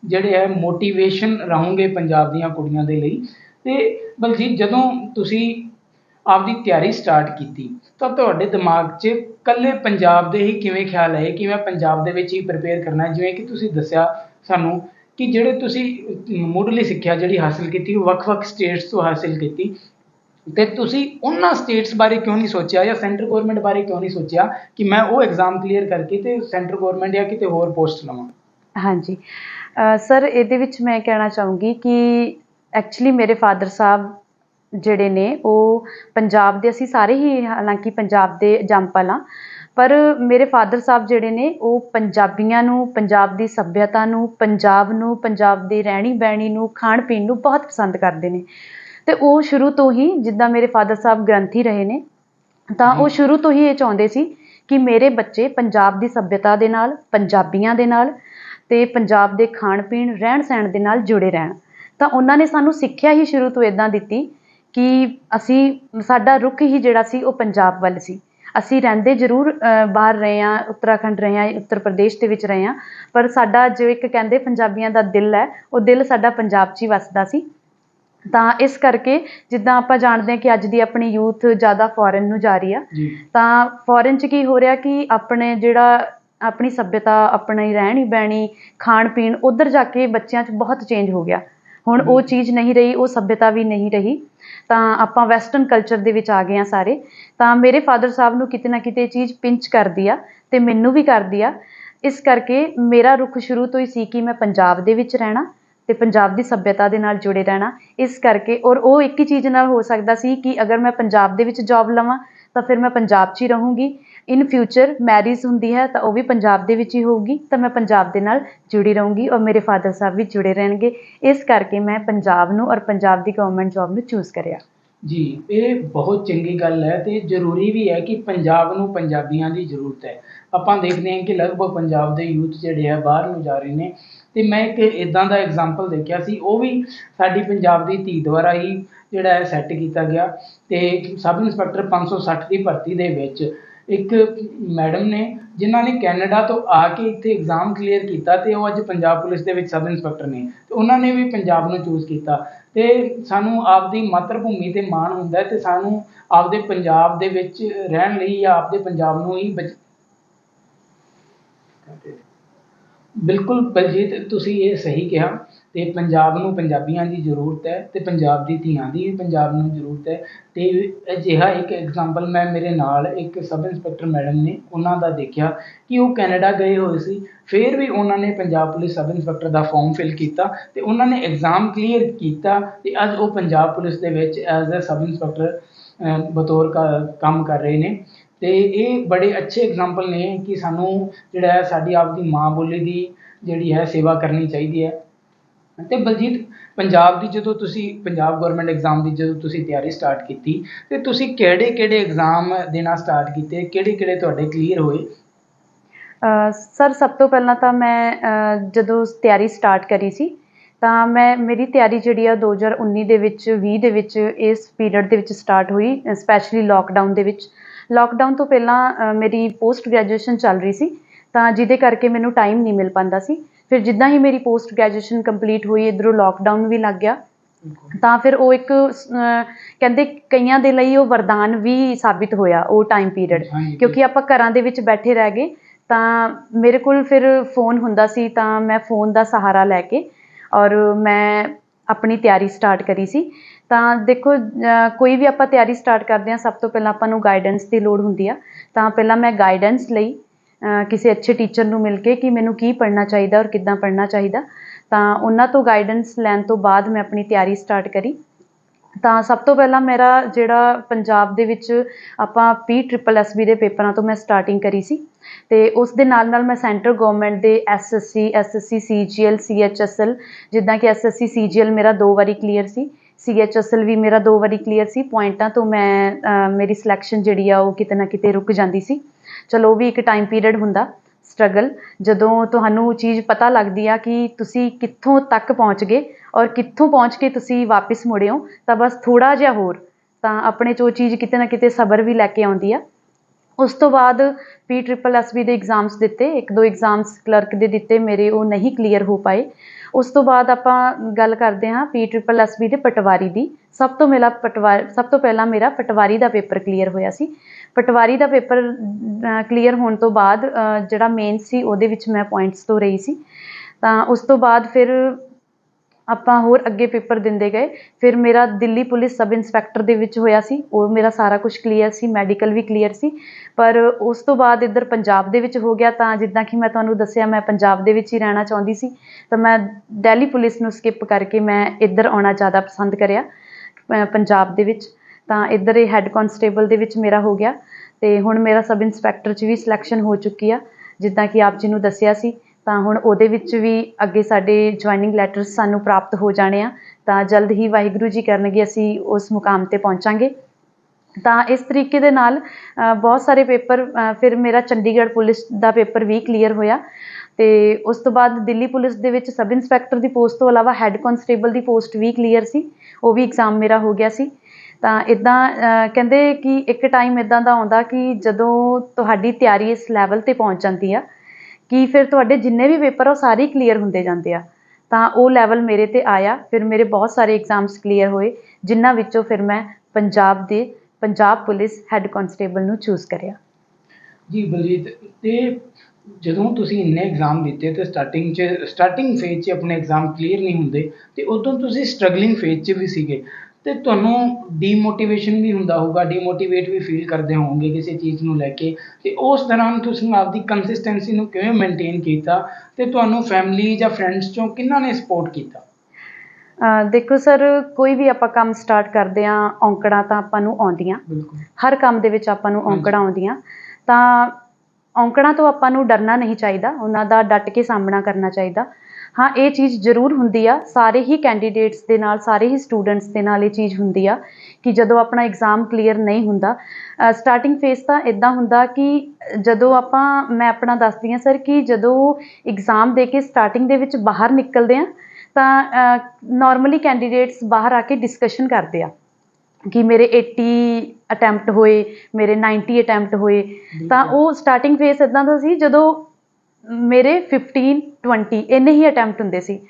ਜਿਹੜੇ ਹੈ ਮੋਟੀਵੇਸ਼ਨ ਰਹੋਗੇ ਪੰਜਾਬ ਦੀਆਂ ਕੁੜੀਆਂ ਦੇ ਲਈ ਅਤੇ ਬਲਜੀਤ, ਜਦੋਂ ਤੁਸੀਂ ਆਪਦੀ ਤਿਆਰੀ ਸਟਾਰਟ ਕੀਤੀ, ਤਾਂ ਤੁਹਾਡੇ ਦਿਮਾਗ 'ਚ ਇਕੱਲੇ ਪੰਜਾਬ ਦੇ ਹੀ ਕਿਵੇਂ ਖਿਆਲ ਆਏ? ਕਿ ਮੈਂ ਪੰਜਾਬ ਦੇ ਵਿੱਚ ਹੀ ਪ੍ਰਿਪੇਅਰ ਕਰਨਾ? ਜਿਵੇਂ ਕਿ ਤੁਸੀਂ ਦੱਸਿਆ ਸਾਨੂੰ ਕਿ ਜਿਹੜੇ ਤੁਸੀਂ ਮੁੱਢਲੀ ਸਿੱਖਿਆ ਜਿਹੜੀ ਹਾਸਿਲ ਕੀਤੀ, ਉਹ ਵੱਖ-ਵੱਖ ਸਟੇਟਸ ਤੋਂ ਹਾਸਿਲ ਕੀਤੀ ਤੇ ਤੁਸੀਂ ਉਹਨਾਂ ਸਟੇਟਸ ਬਾਰੇ ਕਿਉਂ ਨਹੀਂ ਸੋਚਿਆ ਜਾਂ ਸੈਂਟਰ ਗਵਰਨਮੈਂਟ ਬਾਰੇ ਕਿਉਂ ਨਹੀਂ ਸੋਚਿਆ ਕਿ ਮੈਂ ਉਹ ਐਗਜ਼ਾਮ ਕਲੀਅਰ ਕਰਕੇ ਤੇ ਸੈਂਟਰ ਗਵਰਨਮੈਂਟ ਜਾਂ ਕਿਤੇ ਹੋਰ ਪੋਸਟ ਲਵਾਂ? ਹਾਂਜੀ। ਸਰ, ਇਹਦੇ ਵਿੱਚ ਮੈਂ ਕਹਿਣਾ ਚਾਹੂੰਗੀ ਕਿ ਐਕਚੁਅਲੀ ਮੇਰੇ ਫਾਦਰ ਸਾਹਿਬ ਜਿਹੜੇ ਨੇ, ਉਹ ਪੰਜਾਬ ਦੇ, ਅਸੀਂ ਸਾਰੇ ਹੀ ਹਾਲਾਂਕਿ ਪੰਜਾਬ ਦੇ ਜੰਮਪਲ ਹਾਂ, ਪਰ ਮੇਰੇ ਫਾਦਰ ਸਾਹਿਬ ਜਿਹੜੇ ਨੇ, ਉਹ ਪੰਜਾਬੀਆਂ ਨੂੰ, ਪੰਜਾਬ ਦੀ ਸੱਭਿਅਤਾ ਨੂੰ, ਪੰਜਾਬ ਨੂੰ, ਪੰਜਾਬ ਦੀ ਰਹਿਣੀ ਬਹਿਣੀ ਨੂੰ ਖਾਣ ਪੀਣ ਨੂੰ ਬਹੁਤ ਪਸੰਦ ਕਰਦੇ ਨੇ। ਤੇ ਉਹ ਸ਼ੁਰੂ ਤੋਂ ਹੀ ਜਿੱਦਾਂ ਮੇਰੇ ਫਾਦਰ ਸਾਹਿਬ ਗ੍ਰੰਥੀ ਰਹੇ ਨੇ ਤਾਂ ਉਹ। ਸ਼ੁਰੂ ਤੋਂ ਹੀ ਇਹ ਚਾਹੁੰਦੇ ਸੀ ਕਿ ਮੇਰੇ ਬੱਚੇ ਪੰਜਾਬ ਦੀ ਸੱਭਿਅਤਾ ਦੇ ਨਾਲ ਪੰਜਾਬੀਆਂ ਦੇ ਨਾਲ ਤੇ ਪੰਜਾਬ ਦੇ ਖਾਣ ਪੀਣ ਰਹਿਣ ਸਹਿਣ ਦੇ ਨਾਲ ਜੁੜੇ ਰਹਿਣ। ਤਾਂ ਉਹਨਾਂ ਨੇ ਸਾਨੂੰ ਸਿੱਖਿਆ ਹੀ ਸ਼ੁਰੂ ਤੋਂ ਇਦਾਂ ਦਿੱਤੀ ਕਿ ਅਸੀਂ ਸਾਡਾ ਰੁਖ ਹੀ ਜਿਹੜਾ ਸੀ ਉਹ ਪੰਜਾਬ ਵੱਲ ਸੀ। ਅਸੀਂ ਰਹਿੰਦੇ ਜ਼ਰੂਰ ਬਾਹਰ ਰਹੇ ਹਾਂ ਉੱਤਰਾਖੰਡ ਰਹੇ ਹਾਂ ਉੱਤਰ ਪ੍ਰਦੇਸ਼ ਦੇ ਵਿੱਚ ਰਹੇ ਹਾਂ ਪਰ ਸਾਡਾ ਜੋ ਇੱਕ ਕਹਿੰਦੇ ਪੰਜਾਬੀਆਂ ਦਾ ਦਿਲ ਹੈ ਉਹ ਦਿਲ ਸਾਡਾ ਪੰਜਾਬ 'ਚ ਹੀ ਵਸਦਾ ਸੀ। ਤਾਂ ਇਸ ਕਰਕੇ ਜਿੱਦਾਂ ਆਪਾਂ ਜਾਣਦੇ ਹਾਂ ਕਿ ਅੱਜ ਦੀ ਆਪਣੀ ਯੂਥ ਜ਼ਿਆਦਾ ਫੋਰਨ ਨੂੰ ਜਾ ਰਹੀ ਆ। ਤਾਂ ਫੋਰਨ 'ਚ ਕੀ ਹੋ ਰਿਹਾ ਕਿ ਆਪਣੇ ਜਿਹੜਾ ਆਪਣੀ ਸੱਭਿਅਤਾ ਆਪਣੀ ਰਹਿਣੀ ਬਹਿਣੀ ਖਾਣ ਪੀਣ ਉਧਰ ਜਾ ਕੇ ਬੱਚਿਆਂ 'ਚ ਬਹੁਤ ਚੇਂਜ ਹੋ ਗਿਆ। ਹੁਣ ਉਹ ਚੀਜ਼ ਨਹੀਂ ਰਹੀ ਉਹ ਸੱਭਿਅਤਾ ਵੀ ਨਹੀਂ ਰਹੀ। ਤਾਂ ਆਪਾਂ ਵੈਸਟਰਨ ਕਲਚਰ ਦੇ ਵਿੱਚ ਆ ਗਏ ਆ ਸਾਰੇ। ਤਾਂ ਮੇਰੇ ਫਾਦਰ ਸਾਹਿਬ ਨੂੰ ਕਿਤੇ ਨਾ ਕਿਤੇ ਇਹ ਚੀਜ਼ ਪਿੰਚ ਕਰਦੀ ਆ ਤੇ ਮੈਨੂੰ ਵੀ ਕਰਦੀ ਆ। ਇਸ ਕਰਕੇ ਮੇਰਾ ਰੁਖ ਸ਼ੁਰੂ ਤੋਂ ਹੀ ਸੀ ਕਿ ਮੈਂ ਪੰਜਾਬ ਦੇ ਵਿੱਚ ਰਹਿਣਾ। ਤੇ ਪੰਜਾਬ ਦੀ ਸੱਭਿਅਤਾ ਦੇ ਨਾਲ ਜੁੜੇ ਰਹਿਣਾ, ਇਸ ਕਰਕੇ ਔਰ ਉਹ ਇੱਕ ਹੀ ਚੀਜ਼ ਨਾਲ ਹੋ ਸਕਦਾ ਸੀ ਕਿ ਅਗਰ ਮੈਂ ਪੰਜਾਬ ਦੇ ਵਿੱਚ ਜੋਬ ਲਵਾਂ, ਤਾਂ ਫਿਰ ਮੈਂ ਪੰਜਾਬ 'ਚ ਹੀ ਰਹੂੰਗੀ। ਇਨ ਫਿਊਚਰ ਮੈਰਿਜ ਹੁੰਦੀ ਹੈ, ਤਾਂ ਉਹ ਵੀ ਪੰਜਾਬ ਦੇ ਵਿੱਚ ਹੀ ਹੋਊਗੀ, ਤਾਂ ਮੈਂ ਪੰਜਾਬ ਦੇ ਨਾਲ ਜੁੜੀ ਰਹੂੰਗੀ ਔਰ ਮੇਰੇ ਫਾਦਰ ਸਾਹਿਬ ਵੀ ਜੁੜੇ ਰਹਿਣਗੇ। ਇਸ ਕਰਕੇ ਮੈਂ ਪੰਜਾਬ ਨੂੰ ਔਰ ਪੰਜਾਬ ਦੀ ਗਵਰਨਮੈਂਟ ਜੌਬ ਨੂੰ ਚੂਜ਼ ਕਰਿਆ। ਜੀ, ਇਹ ਬਹੁਤ ਚੰਗੀ ਗੱਲ ਹੈ ਤੇ ਜ਼ਰੂਰੀ ਵੀ ਹੈ ਕਿ ਪੰਜਾਬ ਨੂੰ ਪੰਜਾਬੀਆਂ ਦੀ ਜ਼ਰੂਰਤ ਹੈ। ਆਪਾਂ ਦੇਖਦੇ ਹਾਂ ਕਿ ਲਗਭਗ ਪੰਜਾਬ ਦੇ ਯੂਥ ਜਿਹੜੇ ਆ ਬਾਹਰ ਨੂੰ ਜਾ ਰਹੇ ਨੇ। ਅਤੇ ਮੈਂ ਇੱਕ ਇੱਦਾਂ ਦਾ ਇਗਜ਼ਾਮਪਲ ਦੇਖਿਆ ਸੀ, ਉਹ ਵੀ ਸਾਡੀ ਪੰਜਾਬ ਦੀ ਧੀ ਦੁਆਰਾ ਹੀ ਜਿਹੜਾ ਹੈ ਸੈੱਟ ਕੀਤਾ ਗਿਆ ਅਤੇ ਸਬ ਇੰਸਪੈਕਟਰ 560 ਦੀ ਭਰਤੀ ਦੇ ਵਿੱਚ ਇੱਕ ਮੈਡਮ ਨੇ, ਜਿਨ੍ਹਾਂ ਨੇ ਕੈਨੇਡਾ ਤੋਂ ਆ ਕੇ ਇੱਥੇ ਇਗਜ਼ਾਮ ਕਲੀਅਰ ਕੀਤਾ ਅਤੇ ਉਹ ਅੱਜ ਪੰਜਾਬ ਪੁਲਿਸ ਦੇ ਵਿੱਚ ਸਬ ਇੰਸਪੈਕਟਰ ਨੇ ਅਤੇ ਉਹਨਾਂ ਨੇ ਵੀ ਪੰਜਾਬ ਨੂੰ ਚੂਜ਼ ਕੀਤਾ ਅਤੇ ਸਾਨੂੰ ਆਪਦੀ ਮਾਤਰ ਭੂਮੀ ਤੇ ਮਾਣ ਹੁੰਦਾ ਅਤੇ ਸਾਨੂੰ ਆਪਦੇ ਪੰਜਾਬ ਦੇ ਵਿੱਚ ਰਹਿਣ ਲਈ ਜਾਂ ਆਪਦੇ ਪੰਜਾਬ ਨੂੰ ਹੀ ਬਚ- ਬਿਲਕੁਲ ਬਲਜੀਤ ਤੁਸੀਂ ਇਹ ਸਹੀ ਕਿਹਾ ਅਤੇ ਪੰਜਾਬ ਨੂੰ ਪੰਜਾਬੀਆਂ ਦੀ ਜ਼ਰੂਰਤ ਹੈ ਅਤੇ ਪੰਜਾਬ ਦੀ ਧੀਆਂ ਦੀ ਵੀ ਪੰਜਾਬ ਨੂੰ ਜ਼ਰੂਰਤ ਹੈ। ਅਤੇ ਅਜਿਹਾ ਇੱਕ ਐਗਜ਼ਾਮਪਲ ਮੈਂ ਮੇਰੇ ਨਾਲ ਇੱਕ ਸਬ ਇੰਸਪੈਕਟਰ ਮੈਡਮ ਨੇ, ਉਹਨਾਂ ਦਾ ਦੇਖਿਆ ਕਿ ਉਹ ਕੈਨੇਡਾ ਗਏ ਹੋਏ ਸੀ। ਫਿਰ ਵੀ ਉਹਨਾਂ ਨੇ ਪੰਜਾਬ ਪੁਲਿਸ ਸਬ ਇੰਸਪੈਕਟਰ ਦਾ ਫੋਰਮ ਫਿਲ ਕੀਤਾ ਅਤੇ ਉਹਨਾਂ ਨੇ ਇਗਜ਼ਾਮ ਕਲੀਅਰ ਕੀਤਾ ਅਤੇ ਅੱਜ ਉਹ ਪੰਜਾਬ ਪੁਲਿਸ ਦੇ ਵਿੱਚ ਐਜ਼ ਅ ਸਬ ਇੰਸਪੈਕਟਰ ਬਤੌਰ ਕ, ਕੰਮ ਕਰ ਰਹੇ ਨੇ। ਅਤੇ ਇਹ ਬੜੇ ਅੱਛੇ ਇਗਜ਼ਾਮਪਲ ਨੇ ਕਿ ਸਾਨੂੰ ਜਿਹੜਾ ਹੈ ਸਾਡੀ ਆਪਦੀ ਮਾਂ ਬੋਲੀ ਦੀ ਜਿਹੜੀ ਹੈ ਸੇਵਾ ਕਰਨੀ ਚਾਹੀਦੀ ਹੈ। ਅਤੇ ਬਲਜੀਤ, ਪੰਜਾਬ ਦੀ ਜਦੋਂ ਤੁਸੀਂ, ਪੰਜਾਬ ਗੌਰਮੈਂਟ ਐਗਜ਼ਾਮ ਦੀ ਜਦੋਂ ਤੁਸੀਂ ਤਿਆਰੀ ਸਟਾਰਟ ਕੀਤੀ, ਤੇ ਤੁਸੀਂ ਕਿਹੜੇ ਕਿਹੜੇ ਐਗਜ਼ਾਮ ਦੇਣਾ ਸਟਾਰਟ ਕੀਤੇ? ਕਿਹੜੇ ਕਿਹੜੇ ਤੁਹਾਡੇ ਕਲੀਅਰ ਹੋਏ? ਸਰ, ਸਭ ਤੋਂ ਪਹਿਲਾਂ ਤਾਂ ਮੈਂ ਜਦੋਂ ਤਿਆਰੀ ਸਟਾਰਟ ਕਰੀ ਸੀ, ਤਾਂ ਮੈਂ, ਮੇਰੀ ਤਿਆਰੀ ਜਿਹੜੀ ਆ 2019 ਦੇ ਵਿੱਚ 20 ਦੇ ਵਿੱਚ, ਇਸ ਪੀਰੀਅਡ ਦੇ ਵਿੱਚ ਸਟਾਰਟ ਹੋਈ ਸਪੈਸ਼ਲੀ ਲੋਕਡਾਊਨ ਦੇ ਵਿੱਚ। ਲੋਕਡਾਊਨ ਤੋਂ ਪਹਿਲਾਂ ਮੇਰੀ ਪੋਸਟ ਗ੍ਰੈਜੂਏਸ਼ਨ ਚੱਲ ਰਹੀ ਸੀ ਤਾਂ ਜਿਹਦੇ ਕਰਕੇ ਮੈਨੂੰ ਟਾਈਮ ਨਹੀਂ ਮਿਲ ਪਾਉਂਦਾ ਸੀ। ਫਿਰ ਜਿੱਦਾਂ ਹੀ ਮੇਰੀ ਪੋਸਟ ਗ੍ਰੈਜੂਏਸ਼ਨ ਕੰਪਲੀਟ ਹੋਈ ਇਧਰੋਂ ਲੋਕਡਾਊਨ ਵੀ ਲੱਗ ਗਿਆ। ਤਾਂ ਫਿਰ ਉਹ ਇੱਕ ਕਹਿੰਦੇ ਕਈਆਂ ਦੇ ਲਈ ਉਹ ਵਰਦਾਨ ਵੀ ਸਾਬਿਤ ਹੋਇਆ ਉਹ ਟਾਈਮ ਪੀਰੀਅਡ। ਕਿਉਂਕਿ ਆਪਾਂ ਘਰਾਂ ਦੇ ਵਿੱਚ ਬੈਠੇ ਰਹਿ ਗਏ ਤਾਂ ਮੇਰੇ ਕੋਲ ਫਿਰ ਫੋਨ ਹੁੰਦਾ ਸੀ ਤਾਂ ਮੈਂ ਫੋਨ ਦਾ ਸਹਾਰਾ ਲੈ ਕੇ ਔਰ ਮੈਂ ਆਪਣੀ ਤਿਆਰੀ ਸਟਾਰਟ ਕਰੀ ਸੀ। ਤਾਂ ਦੇਖੋ ਕੋਈ ਵੀ ਆਪਾਂ ਤਿਆਰੀ ਸਟਾਰਟ ਕਰਦੇ ਹਾਂ, ਸਭ ਤੋਂ ਪਹਿਲਾਂ ਆਪਾਂ ਨੂੰ ਗਾਈਡੈਂਸ ਦੀ ਲੋੜ ਹੁੰਦੀ ਆ। ਤਾਂ ਪਹਿਲਾਂ ਮੈਂ ਗਾਈਡੈਂਸ ਲਈ ਕਿਸੇ ਅੱਛੇ ਟੀਚਰ ਨੂੰ ਮਿਲ ਕੇ ਕਿ ਮੈਨੂੰ ਕੀ ਪੜ੍ਹਨਾ ਚਾਹੀਦਾ ਔਰ ਕਿੱਦਾਂ ਪੜ੍ਹਨਾ ਚਾਹੀਦਾ। ਤਾਂ ਉਹਨਾਂ ਤੋਂ ਗਾਈਡੈਂਸ ਲੈਣ ਤੋਂ ਬਾਅਦ ਮੈਂ ਆਪਣੀ ਤਿਆਰੀ ਸਟਾਰਟ ਕਰੀ। ਤਾਂ ਸਭ ਤੋਂ ਪਹਿਲਾਂ ਮੇਰਾ ਜਿਹੜਾ ਪੰਜਾਬ ਦੇ ਵਿੱਚ ਆਪਾਂ ਪੀ ਟ੍ਰਿਪਲ ਐਸ ਬੀ ਦੇ ਪੇਪਰਾਂ ਤੋਂ ਮੈਂ ਸਟਾਰਟਿੰਗ ਕਰੀ ਸੀ। ਅਤੇ ਉਸ ਦੇ ਨਾਲ ਨਾਲ ਮੈਂ ਸੈਂਟਰ ਗੌਰਮੈਂਟ ਦੇ S S C S S C C G L C H S L ਜਿੱਦਾਂ ਕਿ S S C C G L ਮੇਰਾ ਦੋ ਵਾਰੀ ਕਲੀਅਰ ਸੀ। ਸੀ ਐਚ ਐਸ ਵੀ ਮੇਰਾ ਦੋ ਵਾਰੀ ਕਲੀਅਰ ਸੀ ਪੁਆਇੰਟਾਂ ਤੋਂ ਮੈਂ ਮੇਰੀ ਸਿਲੈਕਸ਼ਨ ਜਿਹੜੀ ਆ ਉਹ ਕਿਤੇ ਨਾ ਕਿਤੇ ਰੁਕ ਜਾਂਦੀ ਸੀ। ਚਲੋ, ਉਹ ਵੀ ਇੱਕ ਟਾਈਮ ਪੀਰੀਅਡ ਹੁੰਦਾ ਸਟਰਗਲ ਜਦੋਂ ਤੁਹਾਨੂੰ ਚੀਜ਼ ਪਤਾ ਲੱਗਦੀ ਆ ਕਿ ਤੁਸੀਂ ਕਿੱਥੋਂ ਤੱਕ ਪਹੁੰਚ ਗਏ ਔਰ ਕਿੱਥੋਂ ਪਹੁੰਚ ਕੇ ਤੁਸੀਂ ਵਾਪਸ ਮੁੜੇ ਹੋ, ਤਾਂ ਬਸ ਥੋੜ੍ਹਾ ਜਿਹਾ ਹੋਰ, ਤਾਂ ਆਪਣੇ 'ਚ ਉਹ ਚੀਜ਼ ਕਿਤੇ ਨਾ ਕਿਤੇ ਸਬਰ ਵੀ ਲੈ ਕੇ ਆਉਂਦੀ ਆ। ਉਸ ਤੋਂ ਬਾਅਦ ਪੀ ਟ੍ਰਿਪਲ ਐਸ ਬੀ ਦੇ ਐਗਜ਼ਾਮਸ ਦਿੱਤੇ, ਇੱਕ ਦੋ ਐਗਜ਼ਾਮਸ ਕਲਰਕ ਦੇ ਦਿੱਤੇ, ਮੇਰੇ ਉਹ ਨਹੀਂ ਕਲੀਅਰ ਹੋ ਪਾਏ। ਉਸ ਤੋਂ ਬਾਅਦ ਆਪਾਂ ਗੱਲ ਕਰਦੇ ਹਾਂ ਪੀ ਟ੍ਰਿਪਲ ਐਸ ਬੀ ਦੇ ਪਟਵਾਰੀ ਦੀ। ਸਭ ਤੋਂ ਮੇਰਾ ਪਟਵਾ, ਸਭ ਤੋਂ ਪਹਿਲਾਂ ਮੇਰਾ ਪਟਵਾਰੀ ਦਾ ਪੇਪਰ ਕਲੀਅਰ ਹੋਇਆ ਸੀ। ਪਟਵਾਰੀ ਦਾ ਪੇਪਰ ਕਲੀਅਰ ਹੋਣ ਤੋਂ ਬਾਅਦ ਜਿਹੜਾ ਮੇਨ ਸੀ ਉਹਦੇ ਵਿੱਚ ਮੈਂ ਪੁਆਇੰਟਸ ਤੋਂ ਰਹੀ ਸੀ। ਤਾਂ ਉਸ ਤੋਂ ਬਾਅਦ ਫਿਰ ਆਪਾਂ ਹੋਰ ਅੱਗੇ ਪੇਪਰ ਦਿੰਦੇ ਗਏ। ਫਿਰ ਮੇਰਾ ਦਿੱਲੀ ਪੁਲਿਸ ਸਬ ਇੰਸਪੈਕਟਰ ਦੇ ਵਿੱਚ ਹੋਇਆ ਸੀ। ਉਹ ਮੇਰਾ ਸਾਰਾ ਕੁਛ ਕਲੀਅਰ ਸੀ ਮੈਡੀਕਲ ਵੀ ਕਲੀਅਰ ਸੀ। ਪਰ ਉਸ ਤੋਂ ਬਾਅਦ ਇੱਧਰ ਪੰਜਾਬ ਦੇ ਵਿੱਚ ਹੋ ਗਿਆ ਤਾਂ ਜਿੱਦਾਂ ਕਿ ਮੈਂ ਤੁਹਾਨੂੰ ਦੱਸਿਆ, ਮੈਂ ਪੰਜਾਬ ਦੇ ਵਿੱਚ ਹੀ ਰਹਿਣਾ ਚਾਹੁੰਦੀ ਸੀ। ਤਾਂ ਮੈਂ ਡੈਲੀ ਪੁਲਿਸ ਨੂੰ ਸਕਿੱਪ ਕਰਕੇ ਮੈਂ ਇੱਧਰ ਆਉਣਾ ਜ਼ਿਆਦਾ ਪਸੰਦ ਕਰਿਆ ਪੰਜਾਬ ਦੇ ਵਿੱਚ। ਤਾਂ ਇੱਧਰ ਇਹ ਹੈੱਡ ਕਾਂਸਟੇਬਲ ਦੇ ਵਿੱਚ ਮੇਰਾ ਹੋ ਗਿਆ। ਅਤੇ ਹੁਣ ਮੇਰਾ ਸਬ ਇੰਸਪੈਕਟਰ 'ਚ ਵੀ ਸਿਲੈਕਸ਼ਨ ਹੋ ਚੁੱਕੀ ਆ। ਜਿੱਦਾਂ ਕਿ ਆਪ ਜੀ ਨੂੰ ਦੱਸਿਆ ਸੀ। ਤਾਂ ਹੁਣ ਉਹਦੇ ਵਿੱਚ ਵੀ ਅੱਗੇ ਸਾਡੇ ਜੁਆਇਨਿੰਗ ਲੈਟਰਸ ਸਾਨੂੰ ਪ੍ਰਾਪਤ ਹੋ ਜਾਣੇ ਆ, ਤਾਂ ਜਲਦ ਹੀ ਵਾਹਿਗੁਰੂ ਜੀ ਕਰਨਗੇ, ਅਸੀਂ ਉਸ ਮੁਕਾਮ ਤੇ ਪਹੁੰਚਾਂਗੇ। ਤਾਂ ਇਸ ਤਰੀਕੇ ਦੇ ਨਾਲ ਬਹੁਤ ਸਾਰੇ ਪੇਪਰ ਫਿਰ ਮੇਰਾ ਚੰਡੀਗੜ੍ਹ ਪੁਲਿਸ ਦਾ ਪੇਪਰ ਵੀ ਕਲੀਅਰ ਹੋਇਆ। ਤੇ ਉਸ ਤੋਂ ਬਾਅਦ ਦਿੱਲੀ ਪੁਲਿਸ ਦੇ ਵਿੱਚ ਸਬ ਇੰਸਪੈਕਟਰ ਦੀ ਪੋਸਟ ਤੋਂ ਇਲਾਵਾ ਹੈੱਡ ਕਾਂਸਟੇਬਲ ਦੀ ਪੋਸਟ ਵੀ ਕਲੀਅਰ ਸੀ, ਉਹ ਵੀ ਐਗਜ਼ਾਮ ਮੇਰਾ ਹੋ ਗਿਆ ਸੀ। ਤਾਂ ਇਦਾਂ ਕਹਿੰਦੇ ਕਿ ਇੱਕ ਟਾਈਮ ਇਦਾਂ ਦਾ ਆਉਂਦਾ ਕਿ ਜਦੋਂ ਤੁਹਾਡੀ ਤਿਆਰੀ ਇਸ ਲੈਵਲ ਤੇ ਪਹੁੰਚ ਜਾਂਦੀ ਆ ਕਿ ਫਿਰ ਤੁਹਾਡੇ ਜਿੰਨੇ ਵੀ ਪੇਪਰ ਆ, ਉਹ ਸਾਰੇ ਹੀ ਕਲੀਅਰ ਹੁੰਦੇ ਜਾਂਦੇ ਆ। ਤਾਂ ਉਹ ਲੈਵਲ ਮੇਰੇ ਤੇ ਆਇਆ, ਫਿਰ ਮੇਰੇ ਬਹੁਤ ਸਾਰੇ ਇਗਜ਼ਾਮਸ ਕਲੀਅਰ ਹੋਏ ਜਿਨ੍ਹਾਂ ਵਿੱਚੋਂ ਫਿਰ ਮੈਂ ਪੰਜਾਬ ਦੇ, ਪੰਜਾਬ ਪੁਲਿਸ ਹੈੱਡ ਕਾਂਸਟੇਬਲ ਨੂੰ ਚੂਜ਼ ਕਰਿਆ। ਜੀ ਬਲਜੀਤ, ਤੇ ਜਦੋਂ ਤੁਸੀਂ ਇੰਨੇ ਐਗਜ਼ਾਮ ਦਿੱਤੇ ਤੇ ਸਟਾਰਟਿੰਗ 'ਚ ਸਟਾਰਟਿੰਗ ਫੇਜ਼ 'ਚ ਆਪਣੇ ਐਗਜ਼ਾਮ ਕਲੀਅਰ ਨਹੀਂ ਹੁੰਦੇ, ਤੇ ਉਦੋਂ ਤੁਸੀਂ ਸਟਰਗਲਿੰਗ ਫੇਜ਼ 'ਚ ਵੀ ਸੀਗੇ। ਤੇ ਤੁਹਾਨੂੰ ਡੀਮੋਟੀਵੇਸ਼ਨ ਵੀ ਹੁੰਦਾ ਹੋਊਗਾ ਡੀਮੋਟੀਵੇਟ ਵੀ ਫੀਲ ਕਰਦੇ ਹੋਵੋਗੇ ਕਿਸੇ ਚੀਜ਼ ਨੂੰ ਲੈ ਕੇ ਤੇ ਉਸ ਦੌਰਾਨ ਤੁਸੀਂ ਆਪਦੀ ਕੰਸਿਸਟੈਂਸੀ ਨੂੰ ਕਿਵੇਂ ਮੇਨਟੇਨ ਕੀਤਾ ਤੇ ਤੁਹਾਨੂੰ ਫੈਮਿਲੀ ਜਾਂ ਫਰੈਂਡਸ ਚੋਂ ਕਿਹਨਾਂ ਨੇ ਸਪੋਰਟ ਕੀਤਾ? ਦੇਖੋ ਸਰ ਕੋਈ ਵੀ ਆਪਾਂ ਕੰਮ ਸਟਾਰਟ ਕਰਦੇ ਆ ਔਂਕੜਾਂ ਤਾਂ ਆਪਾਂ ਨੂੰ ਆਉਂਦੀਆਂ। ਹਰ ਕੰਮ ਦੇ ਵਿੱਚ ਆਪਾਂ ਨੂੰ। ਔਂਕੜਾਂ ਆਉਂਦੀਆਂ। ਤਾਂ ਔਂਕੜਾਂ ਤੋਂ ਆਪਾਂ ਨੂੰ ਡਰਨਾ ਨਹੀਂ ਚਾਹੀਦਾ ਉਹਨਾਂ ਦਾ ਡਟ ਕੇ ਸਾਹਮਣਾ ਕਰਨਾ ਚਾਹੀਦਾ। ਹਾਂ ਇਹ ਚੀਜ਼ ਜ਼ਰੂਰ ਹੁੰਦੀ ਆ। ਸਾਰੇ ਹੀ ਕੈਂਡੀਡੇਟਸ ਦੇ ਨਾਲ ਸਾਰੇ ਹੀ ਸਟੂਡੈਂਟਸ ਦੇ ਨਾਲ ਇਹ ਚੀਜ਼ ਹੁੰਦੀ ਆ ਕਿ ਜਦੋਂ ਆਪਣਾ ਐਗਜ਼ਾਮ ਕਲੀਅਰ ਨਹੀਂ ਹੁੰਦਾ ਸਟਾਰਟਿੰਗ ਫੇਸ ਤਾਂ ਇਦਾਂ ਹੁੰਦਾ ਕਿ ਜਦੋਂ ਆਪਾਂ ਮੈਂ ਆਪਣਾ ਦੱਸਦੀ ਹਾਂ ਸਰ ਕਿ ਜਦੋਂ ਐਗਜ਼ਾਮ ਦੇ ਕੇ ਸਟਾਰਟਿੰਗ ਦੇ ਵਿੱਚ ਬਾਹਰ ਨਿਕਲਦੇ ਆ ਤਾਂ ਨਾਰਮਲੀ ਕੈਂਡੀਡੇਟਸ ਬਾਹਰ ਆ ਕੇ ਡਿਸਕਸ਼ਨ ਕਰਦੇ ਆ ਕਿ ਮੇਰੇ 80 ਅਟੈਂਪਟ ਹੋਏ ਮੇਰੇ 90 ਅਟੈਂਪਟ ਹੋਏ। ਤਾਂ ਉਹ ਸਟਾਰਟਿੰਗ ਫੇਸ ਇਦਾਂ ਦਾ ਸੀ ਜਦੋਂ ਮੇਰੇ 15 20 ਇੰਨੇ ਹੀ ਅਟੈਂਪਟ ਹੁੰਦੇ ਸੀ।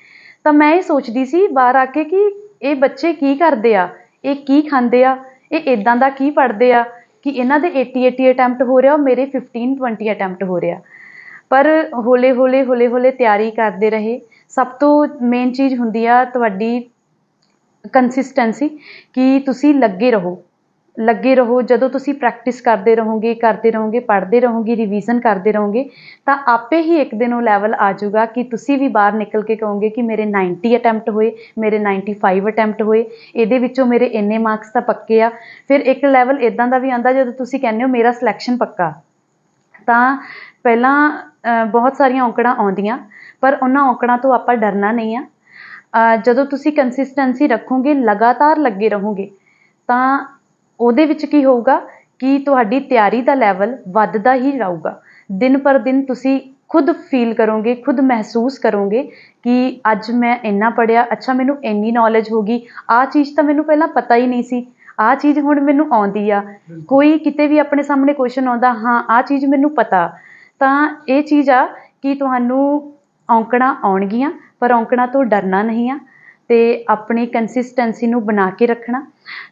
ਤਾਂ ਮੈਂ ਇਹ ਸੋਚਦੀ ਸੀ ਬਾਹਰ ਆ ਕੇ ਕਿ ਇਹ ਬੱਚੇ ਕੀ ਕਰਦੇ ਆ? ਇਹ ਕੀ ਖਾਂਦੇ ਆ? ਇਹ ਇੱਦਾਂ ਦਾ ਕੀ ਪੜ੍ਹਦੇ ਆ? ਕਿ ਇਹਨਾਂ ਦੇ ਏਟੀ ਏਟੀ ਅਟੈਂਪਟ ਹੋ ਰਿਹਾ ਔਰ ਮੇਰੇ 15 20 ਅਟੈਂਪਟ ਹੋ ਰਿਹਾ। ਪਰ ਹੌਲੇ ਹੌਲੇ ਹੌਲੇ ਹੌਲੇ ਤਿਆਰੀ ਕਰਦੇ ਰਹੇ। ਸਭ ਤੋਂ ਮੇਨ ਚੀਜ਼ ਹੁੰਦੀ ਆ ਤੁਹਾਡੀ ਕੰਸਿਸਟੈਂਸੀ ਕਿ ਤੁਸੀਂ ਲੱਗੇ ਰਹੋ। ਲੱਗੇ ਰਹੋ, ਜਦੋਂ ਤੁਸੀਂ ਪ੍ਰੈਕਟਿਸ ਕਰਦੇ ਰਹੋਗੇ ਕਰਦੇ ਰਹੋਗੇ, ਪੜ੍ਹਦੇ ਰਹੋਗੇ ਰਿਵੀਜ਼ਨ ਕਰਦੇ ਰਹੋਗੇ, ਤਾਂ ਆਪੇ ਹੀ ਇੱਕ ਦਿਨ ਉਹ ਲੈਵਲ ਆ ਜਾਊਗਾ ਕਿ ਤੁਸੀਂ ਵੀ ਬਾਹਰ ਨਿਕਲ ਕੇ ਕਹੋਗੇ ਕਿ ਮੇਰੇ 90 ਅਟੈਂਪਟ ਹੋਏ, ਮੇਰੇ 95 ਅਟੈਂਪਟ ਹੋਏ, ਇਹਦੇ ਵਿੱਚੋਂ ਮੇਰੇ ਇੰਨੇ ਮਾਰਕਸ ਤਾਂ ਪੱਕੇ ਆ। ਫਿਰ ਇੱਕ ਲੈਵਲ ਇਦਾਂ ਦਾ ਵੀ ਆਂਦਾ ਜਦੋਂ ਤੁਸੀਂ ਕਹਿੰਦੇ ਹੋ ਮੇਰਾ ਸਿਲੈਕਸ਼ਨ ਪੱਕਾ। ਤਾਂ ਪਹਿਲਾਂ ਬਹੁਤ ਸਾਰੀਆਂ ਔਕੜਾਂ ਆਉਂਦੀਆਂ, ਪਰ ਉਹਨਾਂ ਔਕੜਾਂ ਤੋਂ ਆਪਾਂ ਡਰਨਾ ਨਹੀਂ ਆ। ਜਦੋਂ ਤੁਸੀਂ ਕੰਸਿਸਟੈਂਸੀ ਰੱਖੋਗੇ, ਲਗਾਤਾਰ ਲੱਗੇ ਰਹੋਗੇ, ਤਾਂ ਉਹਦੇ ਵਿੱਚ ਕੀ ਹੋਊਗਾ ਕਿ ਤੁਹਾਡੀ ਤਿਆਰੀ ਦਾ ਲੈਵਲ ਵੱਧਦਾ ਹੀ ਰਹੂਗਾ ਦਿਨ ਪਰ ਦਿਨ ਤੁਸੀਂ ਖੁਦ ਫੀਲ ਕਰੋਗੇ ਖੁਦ ਮਹਿਸੂਸ ਕਰੋਗੇ ਕਿ ਅੱਜ ਮੈਂ ਇੰਨਾ ਪੜਿਆ ਅੱਛਾ ਮੈਨੂੰ ਇੰਨੀ ਨੌਲੇਜ ਹੋ ਗਈ। ਆਹ ਚੀਜ਼ ਤਾਂ ਮੈਨੂੰ ਪਹਿਲਾਂ ਪਤਾ ਹੀ ਨਹੀਂ ਸੀ। ਆਹ ਚੀਜ਼ ਹੁਣ ਮੈਨੂੰ ਆਉਂਦੀ ਆ। ਕੋਈ ਕਿਤੇ ਵੀ ਆਪਣੇ ਸਾਹਮਣੇ ਕੁਐਸਚਨ ਆਉਂਦਾ ਹਾਂ ਆਹ ਚੀਜ਼ ਮੈਨੂੰ ਪਤਾ। ਤਾਂ ਇਹ ਚੀਜ਼ ਆ ਕਿ ਤੁਹਾਨੂੰ ਔਂਕੜਾਂ ਆਉਣਗੀਆਂ ਪਰ ਔਂਕੜਾਂ ਤੋਂ ਡਰਨਾ ਨਹੀਂ ਆ। ਤੇ ਆਪਣੀ ਕੰਸਿਸਟੈਂਸੀ ਨੂੰ ਬਣਾ ਕੇ ਰੱਖਣਾ।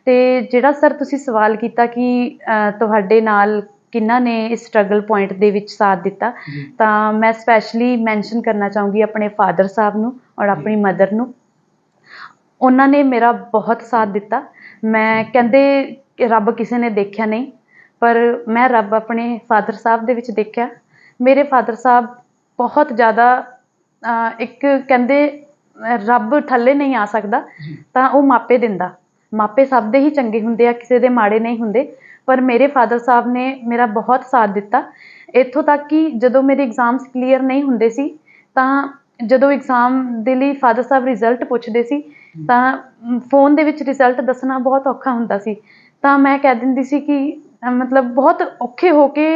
ਤੇ ਜਿਹੜਾ ਸਰ ਤੁਸੀਂ ਸਵਾਲ ਕੀਤਾ ਕਿ ਤੁਹਾਡੇ ਨਾਲ ਕਿਹਨਾਂ ਨੇ ਇਸ ਸਟਰਗਲ ਪੁਆਇੰਟ ਦੇ ਵਿੱਚ ਸਾਥ ਦਿੱਤਾ ਤਾਂ ਮੈਂ ਸਪੈਸ਼ਲੀ ਮੈਂਸ਼ਨ ਕਰਨਾ ਚਾਹੂੰਗੀ ਆਪਣੇ ਫਾਦਰ ਸਾਹਿਬ ਨੂੰ ਔਰ ਆਪਣੀ ਮਦਰ ਨੂੰ। ਉਹਨਾਂ ਨੇ ਮੇਰਾ ਬਹੁਤ ਸਾਥ ਦਿੱਤਾ। ਮੈਂ ਕਹਿੰਦੇ ਰੱਬ ਕਿਸੇ ਨੇ ਦੇਖਿਆ ਨਹੀਂ ਪਰ ਮੈਂ ਰੱਬ ਆਪਣੇ ਫਾਦਰ ਸਾਹਿਬ ਦੇ ਵਿੱਚ ਦੇਖਿਆ। ਮੇਰੇ ਫਾਦਰ ਸਾਹਿਬ ਬਹੁਤ ਜ਼ਿਆਦਾ ਇੱਕ ਕਹਿੰਦੇ ਰੱਬ ਥੱਲੇ ਨਹੀਂ ਆ ਸਕਦਾ ਤਾਂ ਉਹ ਮਾਪੇ ਦਿੰਦਾ। ਮਾਪੇ ਸਭ ਦੇ ਹੀ ਚੰਗੇ ਹੁੰਦੇ ਆ ਕਿਸੇ ਦੇ ਮਾੜੇ ਨਹੀਂ ਹੁੰਦੇ। ਪਰ ਮੇਰੇ ਫਾਦਰ ਸਾਹਿਬ ਨੇ ਮੇਰਾ ਬਹੁਤ ਸਾਥ ਦਿੱਤਾ। ਇੱਥੋਂ ਤੱਕ ਕਿ ਜਦੋਂ ਮੇਰੇ ਐਗਜ਼ਾਮਸ ਕਲੀਅਰ ਨਹੀਂ ਹੁੰਦੇ ਸੀ ਤਾਂ ਜਦੋਂ ਐਗਜ਼ਾਮ ਦੇ ਲਈ ਫਾਦਰ ਸਾਹਿਬ ਰਿਜ਼ਲਟ ਪੁੱਛਦੇ ਸੀ ਤਾਂ ਫੋਨ ਦੇ ਵਿੱਚ ਰਿਜ਼ਲਟ ਦੱਸਣਾ ਬਹੁਤ ਔਖਾ ਹੁੰਦਾ ਸੀ। ਤਾਂ ਮੈਂ ਕਹਿ ਦਿੰਦੀ ਸੀ ਕਿ ਮਤਲਬ ਬਹੁਤ ਔਖੇ ਹੋ ਕੇ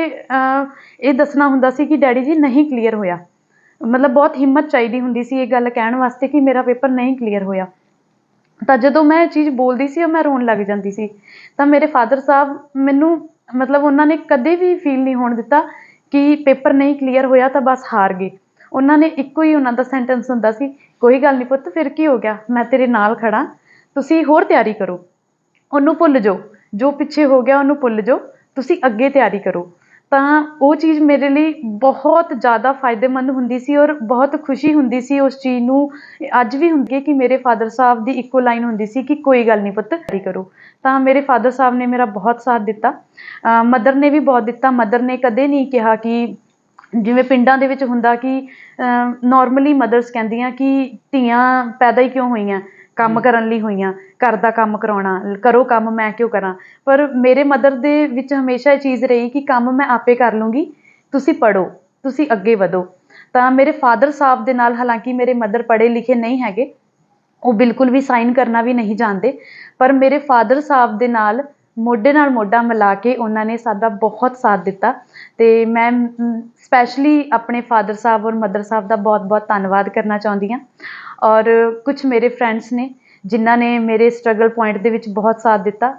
ਇਹ ਦੱਸਣਾ ਹੁੰਦਾ ਸੀ ਕਿ ਡੈਡੀ ਜੀ ਨਹੀਂ ਕਲੀਅਰ ਹੋਇਆ। ਮਤਲਬ ਬਹੁਤ ਹਿੰਮਤ ਚਾਹੀਦੀ ਹੁੰਦੀ ਸੀ ਇਹ ਗੱਲ ਕਹਿਣ ਵਾਸਤੇ ਕਿ ਮੇਰਾ ਪੇਪਰ ਨਹੀਂ ਕਲੀਅਰ ਹੋਇਆ। ਤਾਂ ਜਦੋਂ ਮੈਂ ਇਹ ਚੀਜ਼ ਬੋਲਦੀ ਸੀ ਉਹ ਮੈਂ ਰੋਣ ਲੱਗ ਜਾਂਦੀ ਸੀ। ਤਾਂ ਮੇਰੇ ਫਾਦਰ ਸਾਹਿਬ ਮੈਨੂੰ ਮਤਲਬ ਉਹਨਾਂ ਨੇ ਕਦੇ ਵੀ ਫੀਲ ਨਹੀਂ ਹੋਣ ਦਿੱਤਾ ਕਿ ਪੇਪਰ ਨਹੀਂ ਕਲੀਅਰ ਹੋਇਆ ਤਾਂ ਬਸ ਹਾਰ ਗਏ। ਉਹਨਾਂ ਨੇ ਇੱਕੋ ਹੀ ਉਹਨਾਂ ਦਾ ਸੈਂਟੈਂਸ ਹੁੰਦਾ ਸੀ, ਕੋਈ ਗੱਲ ਨਹੀਂ ਪੁੱਤ, ਫਿਰ ਕੀ ਹੋ ਗਿਆ? ਮੈਂ ਤੇਰੇ ਨਾਲ ਖੜਾ ਤੁਸੀਂ ਹੋਰ ਤਿਆਰੀ ਕਰੋ। ਉਹਨੂੰ ਭੁੱਲ ਜਾਓ। ਜੋ ਪਿੱਛੇ ਹੋ ਗਿਆ ਉਹਨੂੰ ਭੁੱਲ ਜਾਓ। ਤੁਸੀਂ ਅੱਗੇ ਤਿਆਰੀ ਕਰੋ। ਤਾਂ ਉਹ ਚੀਜ਼ ਮੇਰੇ ਲਈ ਬਹੁਤ ਜ਼ਿਆਦਾ ਫਾਇਦੇਮੰਦ ਹੁੰਦੀ ਸੀ ਔਰ ਬਹੁਤ ਖੁਸ਼ੀ ਹੁੰਦੀ ਸੀ ਉਸ ਚੀਜ਼ ਨੂੰ। ਅੱਜ ਵੀ ਹੁੰਦੀ ਹੈ ਕਿ ਮੇਰੇ ਫਾਦਰ ਸਾਹਿਬ ਦੀ ਇੱਕੋ ਲਾਈਨ ਹੁੰਦੀ ਸੀ ਕਿ ਕੋਈ ਗੱਲ ਨਹੀਂ ਪੁੱਤ ਤਿਆਰੀ ਕਰੋ। ਤਾਂ ਮੇਰੇ ਫਾਦਰ ਸਾਹਿਬ ਨੇ ਮੇਰਾ ਬਹੁਤ ਸਾਥ ਦਿੱਤਾ। ਮਦਰ ਨੇ ਵੀ ਬਹੁਤ ਦਿੱਤਾ। ਮਦਰ ਨੇ ਕਦੇ ਨਹੀਂ ਕਿਹਾ ਕਿ ਜਿਵੇਂ ਪਿੰਡਾਂ ਦੇ ਵਿੱਚ ਹੁੰਦਾ ਕਿ ਨੋਰਮਲੀ ਮਦਰਸ ਕਹਿੰਦੀਆਂ ਕਿ ਧੀਆਂ ਪੈਦਾ ਹੀ ਕਿਉਂ ਹੋਈਆਂ। ਕੰਮ ਕਰਨ ਲਈ ਹੋਈਆਂ ਘਰ ਦਾ ਕੰਮ ਕਰਾਉਣਾ ਕਰੋ ਕੰਮ ਮੈਂ ਕਿਉਂ ਕਰਾਂ? ਪਰ ਮੇਰੇ ਮਦਰ ਦੇ ਵਿੱਚ ਹਮੇਸ਼ਾ ਇਹ ਚੀਜ਼ ਰਹੀ ਕਿ ਕੰਮ ਮੈਂ ਆਪੇ ਕਰ ਲੂੰਗੀ ਤੁਸੀਂ ਪੜੋ ਤੁਸੀਂ ਅੱਗੇ ਵਧੋ। ਤਾਂ ਮੇਰੇ ਫਾਦਰ ਸਾਹਿਬ ਦੇ ਨਾਲ ਹਾਲਾਂਕਿ ਮੇਰੇ ਮਦਰ ਪੜ੍ਹੇ ਲਿਖੇ ਨਹੀਂ ਹੈਗੇ ਉਹ ਬਿਲਕੁਲ ਵੀ ਸਾਈਨ ਕਰਨਾ ਵੀ ਨਹੀਂ ਜਾਣਦੇ ਪਰ ਮੇਰੇ ਫਾਦਰ ਸਾਹਿਬ ਦੇ ਨਾਲ ਮੋਢੇ ਨਾਲ ਮੋਢਾ ਮਿਲਾ ਕੇ ਉਹਨਾਂ ਨੇ ਸਾਡਾ ਬਹੁਤ ਸਾਥ ਦਿੱਤਾ ਤੇ ਮੈਂ ਸਪੈਸ਼ਲੀ ਆਪਣੇ ਫਾਦਰ ਸਾਹਿਬ ਔਰ ਮਦਰ ਸਾਹਿਬ ਦਾ ਬਹੁਤ-ਬਹੁਤ ਧੰਨਵਾਦ ਕਰਨਾ ਚਾਹੁੰਦੀ ਹਾਂ। ਔਰ ਕੁਛ ਮੇਰੇ ਫਰੈਂਡਸ ਨੇ, ਜਿਨ੍ਹਾਂ ਨੇ ਮੇਰੇ ਸਟਰਗਲ ਪੁਆਇੰਟ ਦੇ ਵਿੱਚ ਬਹੁਤ ਸਾਥ ਦਿੱਤਾ।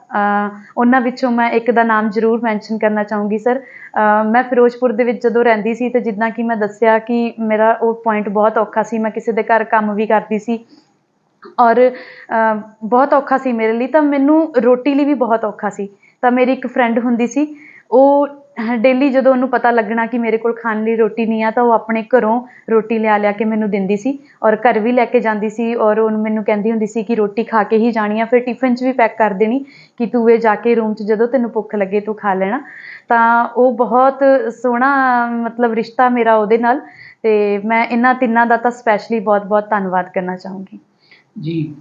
ਉਹਨਾਂ ਵਿੱਚੋਂ ਮੈਂ ਇੱਕ ਦਾ ਨਾਮ ਜ਼ਰੂਰ ਮੈਂਸ਼ਨ ਕਰਨਾ ਚਾਹੂੰਗੀ ਸਰ ਮੈਂ ਫਿਰੋਜ਼ਪੁਰ ਦੇ ਵਿੱਚ ਜਦੋਂ ਰਹਿੰਦੀ ਸੀ, ਤੇ ਜਿੱਦਾਂ ਕਿ ਮੈਂ ਦੱਸਿਆ ਕਿ ਮੇਰਾ ਉਹ ਪੁਆਇੰਟ ਬਹੁਤ ਔਖਾ ਸੀ, ਮੈਂ ਕਿਸੇ ਦੇ ਘਰ ਕੰਮ ਵੀ ਕਰਦੀ ਸੀ। ਔਰ ਬਹੁਤ ਔਖਾ ਸੀ ਮੇਰੇ ਲਈ, ਤਾਂ ਮੈਨੂੰ ਰੋਟੀ ਲਈ ਵੀ ਬਹੁਤ ਔਖਾ ਸੀ। ਤਾਂ ਮੇਰੀ ਇੱਕ ਫਰੈਂਡ ਹੁੰਦੀ ਸੀ, ਉਹ ਡੇਲੀ ਜਦੋਂ ਉਹਨੂੰ ਪਤਾ ਲੱਗਣਾ ਕਿ ਮੇਰੇ ਕੋਲ ਖਾਣ ਲਈ ਰੋਟੀ ਨਹੀਂ ਆ, ਤਾਂ ਉਹ ਆਪਣੇ ਘਰੋਂ ਰੋਟੀ ਲਿਆ ਲਿਆ ਕੇ ਮੈਨੂੰ ਦਿੰਦੀ ਸੀ ਔਰ ਘਰ ਵੀ ਲੈ ਕੇ ਜਾਂਦੀ ਸੀ ਔਰ ਉਹ ਮੈਨੂੰ ਕਹਿੰਦੀ ਹੁੰਦੀ ਸੀ ਕਿ ਰੋਟੀ ਖਾ ਕੇ ਹੀ ਜਾਣੀ ਆ, ਫਿਰ ਟਿਫਨ 'ਚ ਵੀ ਪੈਕ ਕਰ ਦੇਣੀ ਕਿ ਤੂੰ ਇਹ ਜਾ ਕੇ ਰੂਮ 'ਚ ਜਦੋਂ ਤੈਨੂੰ ਭੁੱਖ ਲੱਗੇ ਤੂੰ ਖਾ ਲੈਣਾ। ਤਾਂ ਉਹ ਬਹੁਤ ਸੋਹਣਾ, ਮਤਲਬ ਰਿਸ਼ਤਾ ਮੇਰਾ ਉਹਦੇ ਨਾਲ ਅਤੇ ਮੈਂ ਇਹਨਾਂ ਤਿੰਨਾਂ ਦਾ ਤਾਂ ਸਪੈਸ਼ਲੀ ਬਹੁਤ-ਬਹੁਤ ਧੰਨਵਾਦ ਕਰਨਾ ਚਾਹੂੰਗੀ। ਜੀ,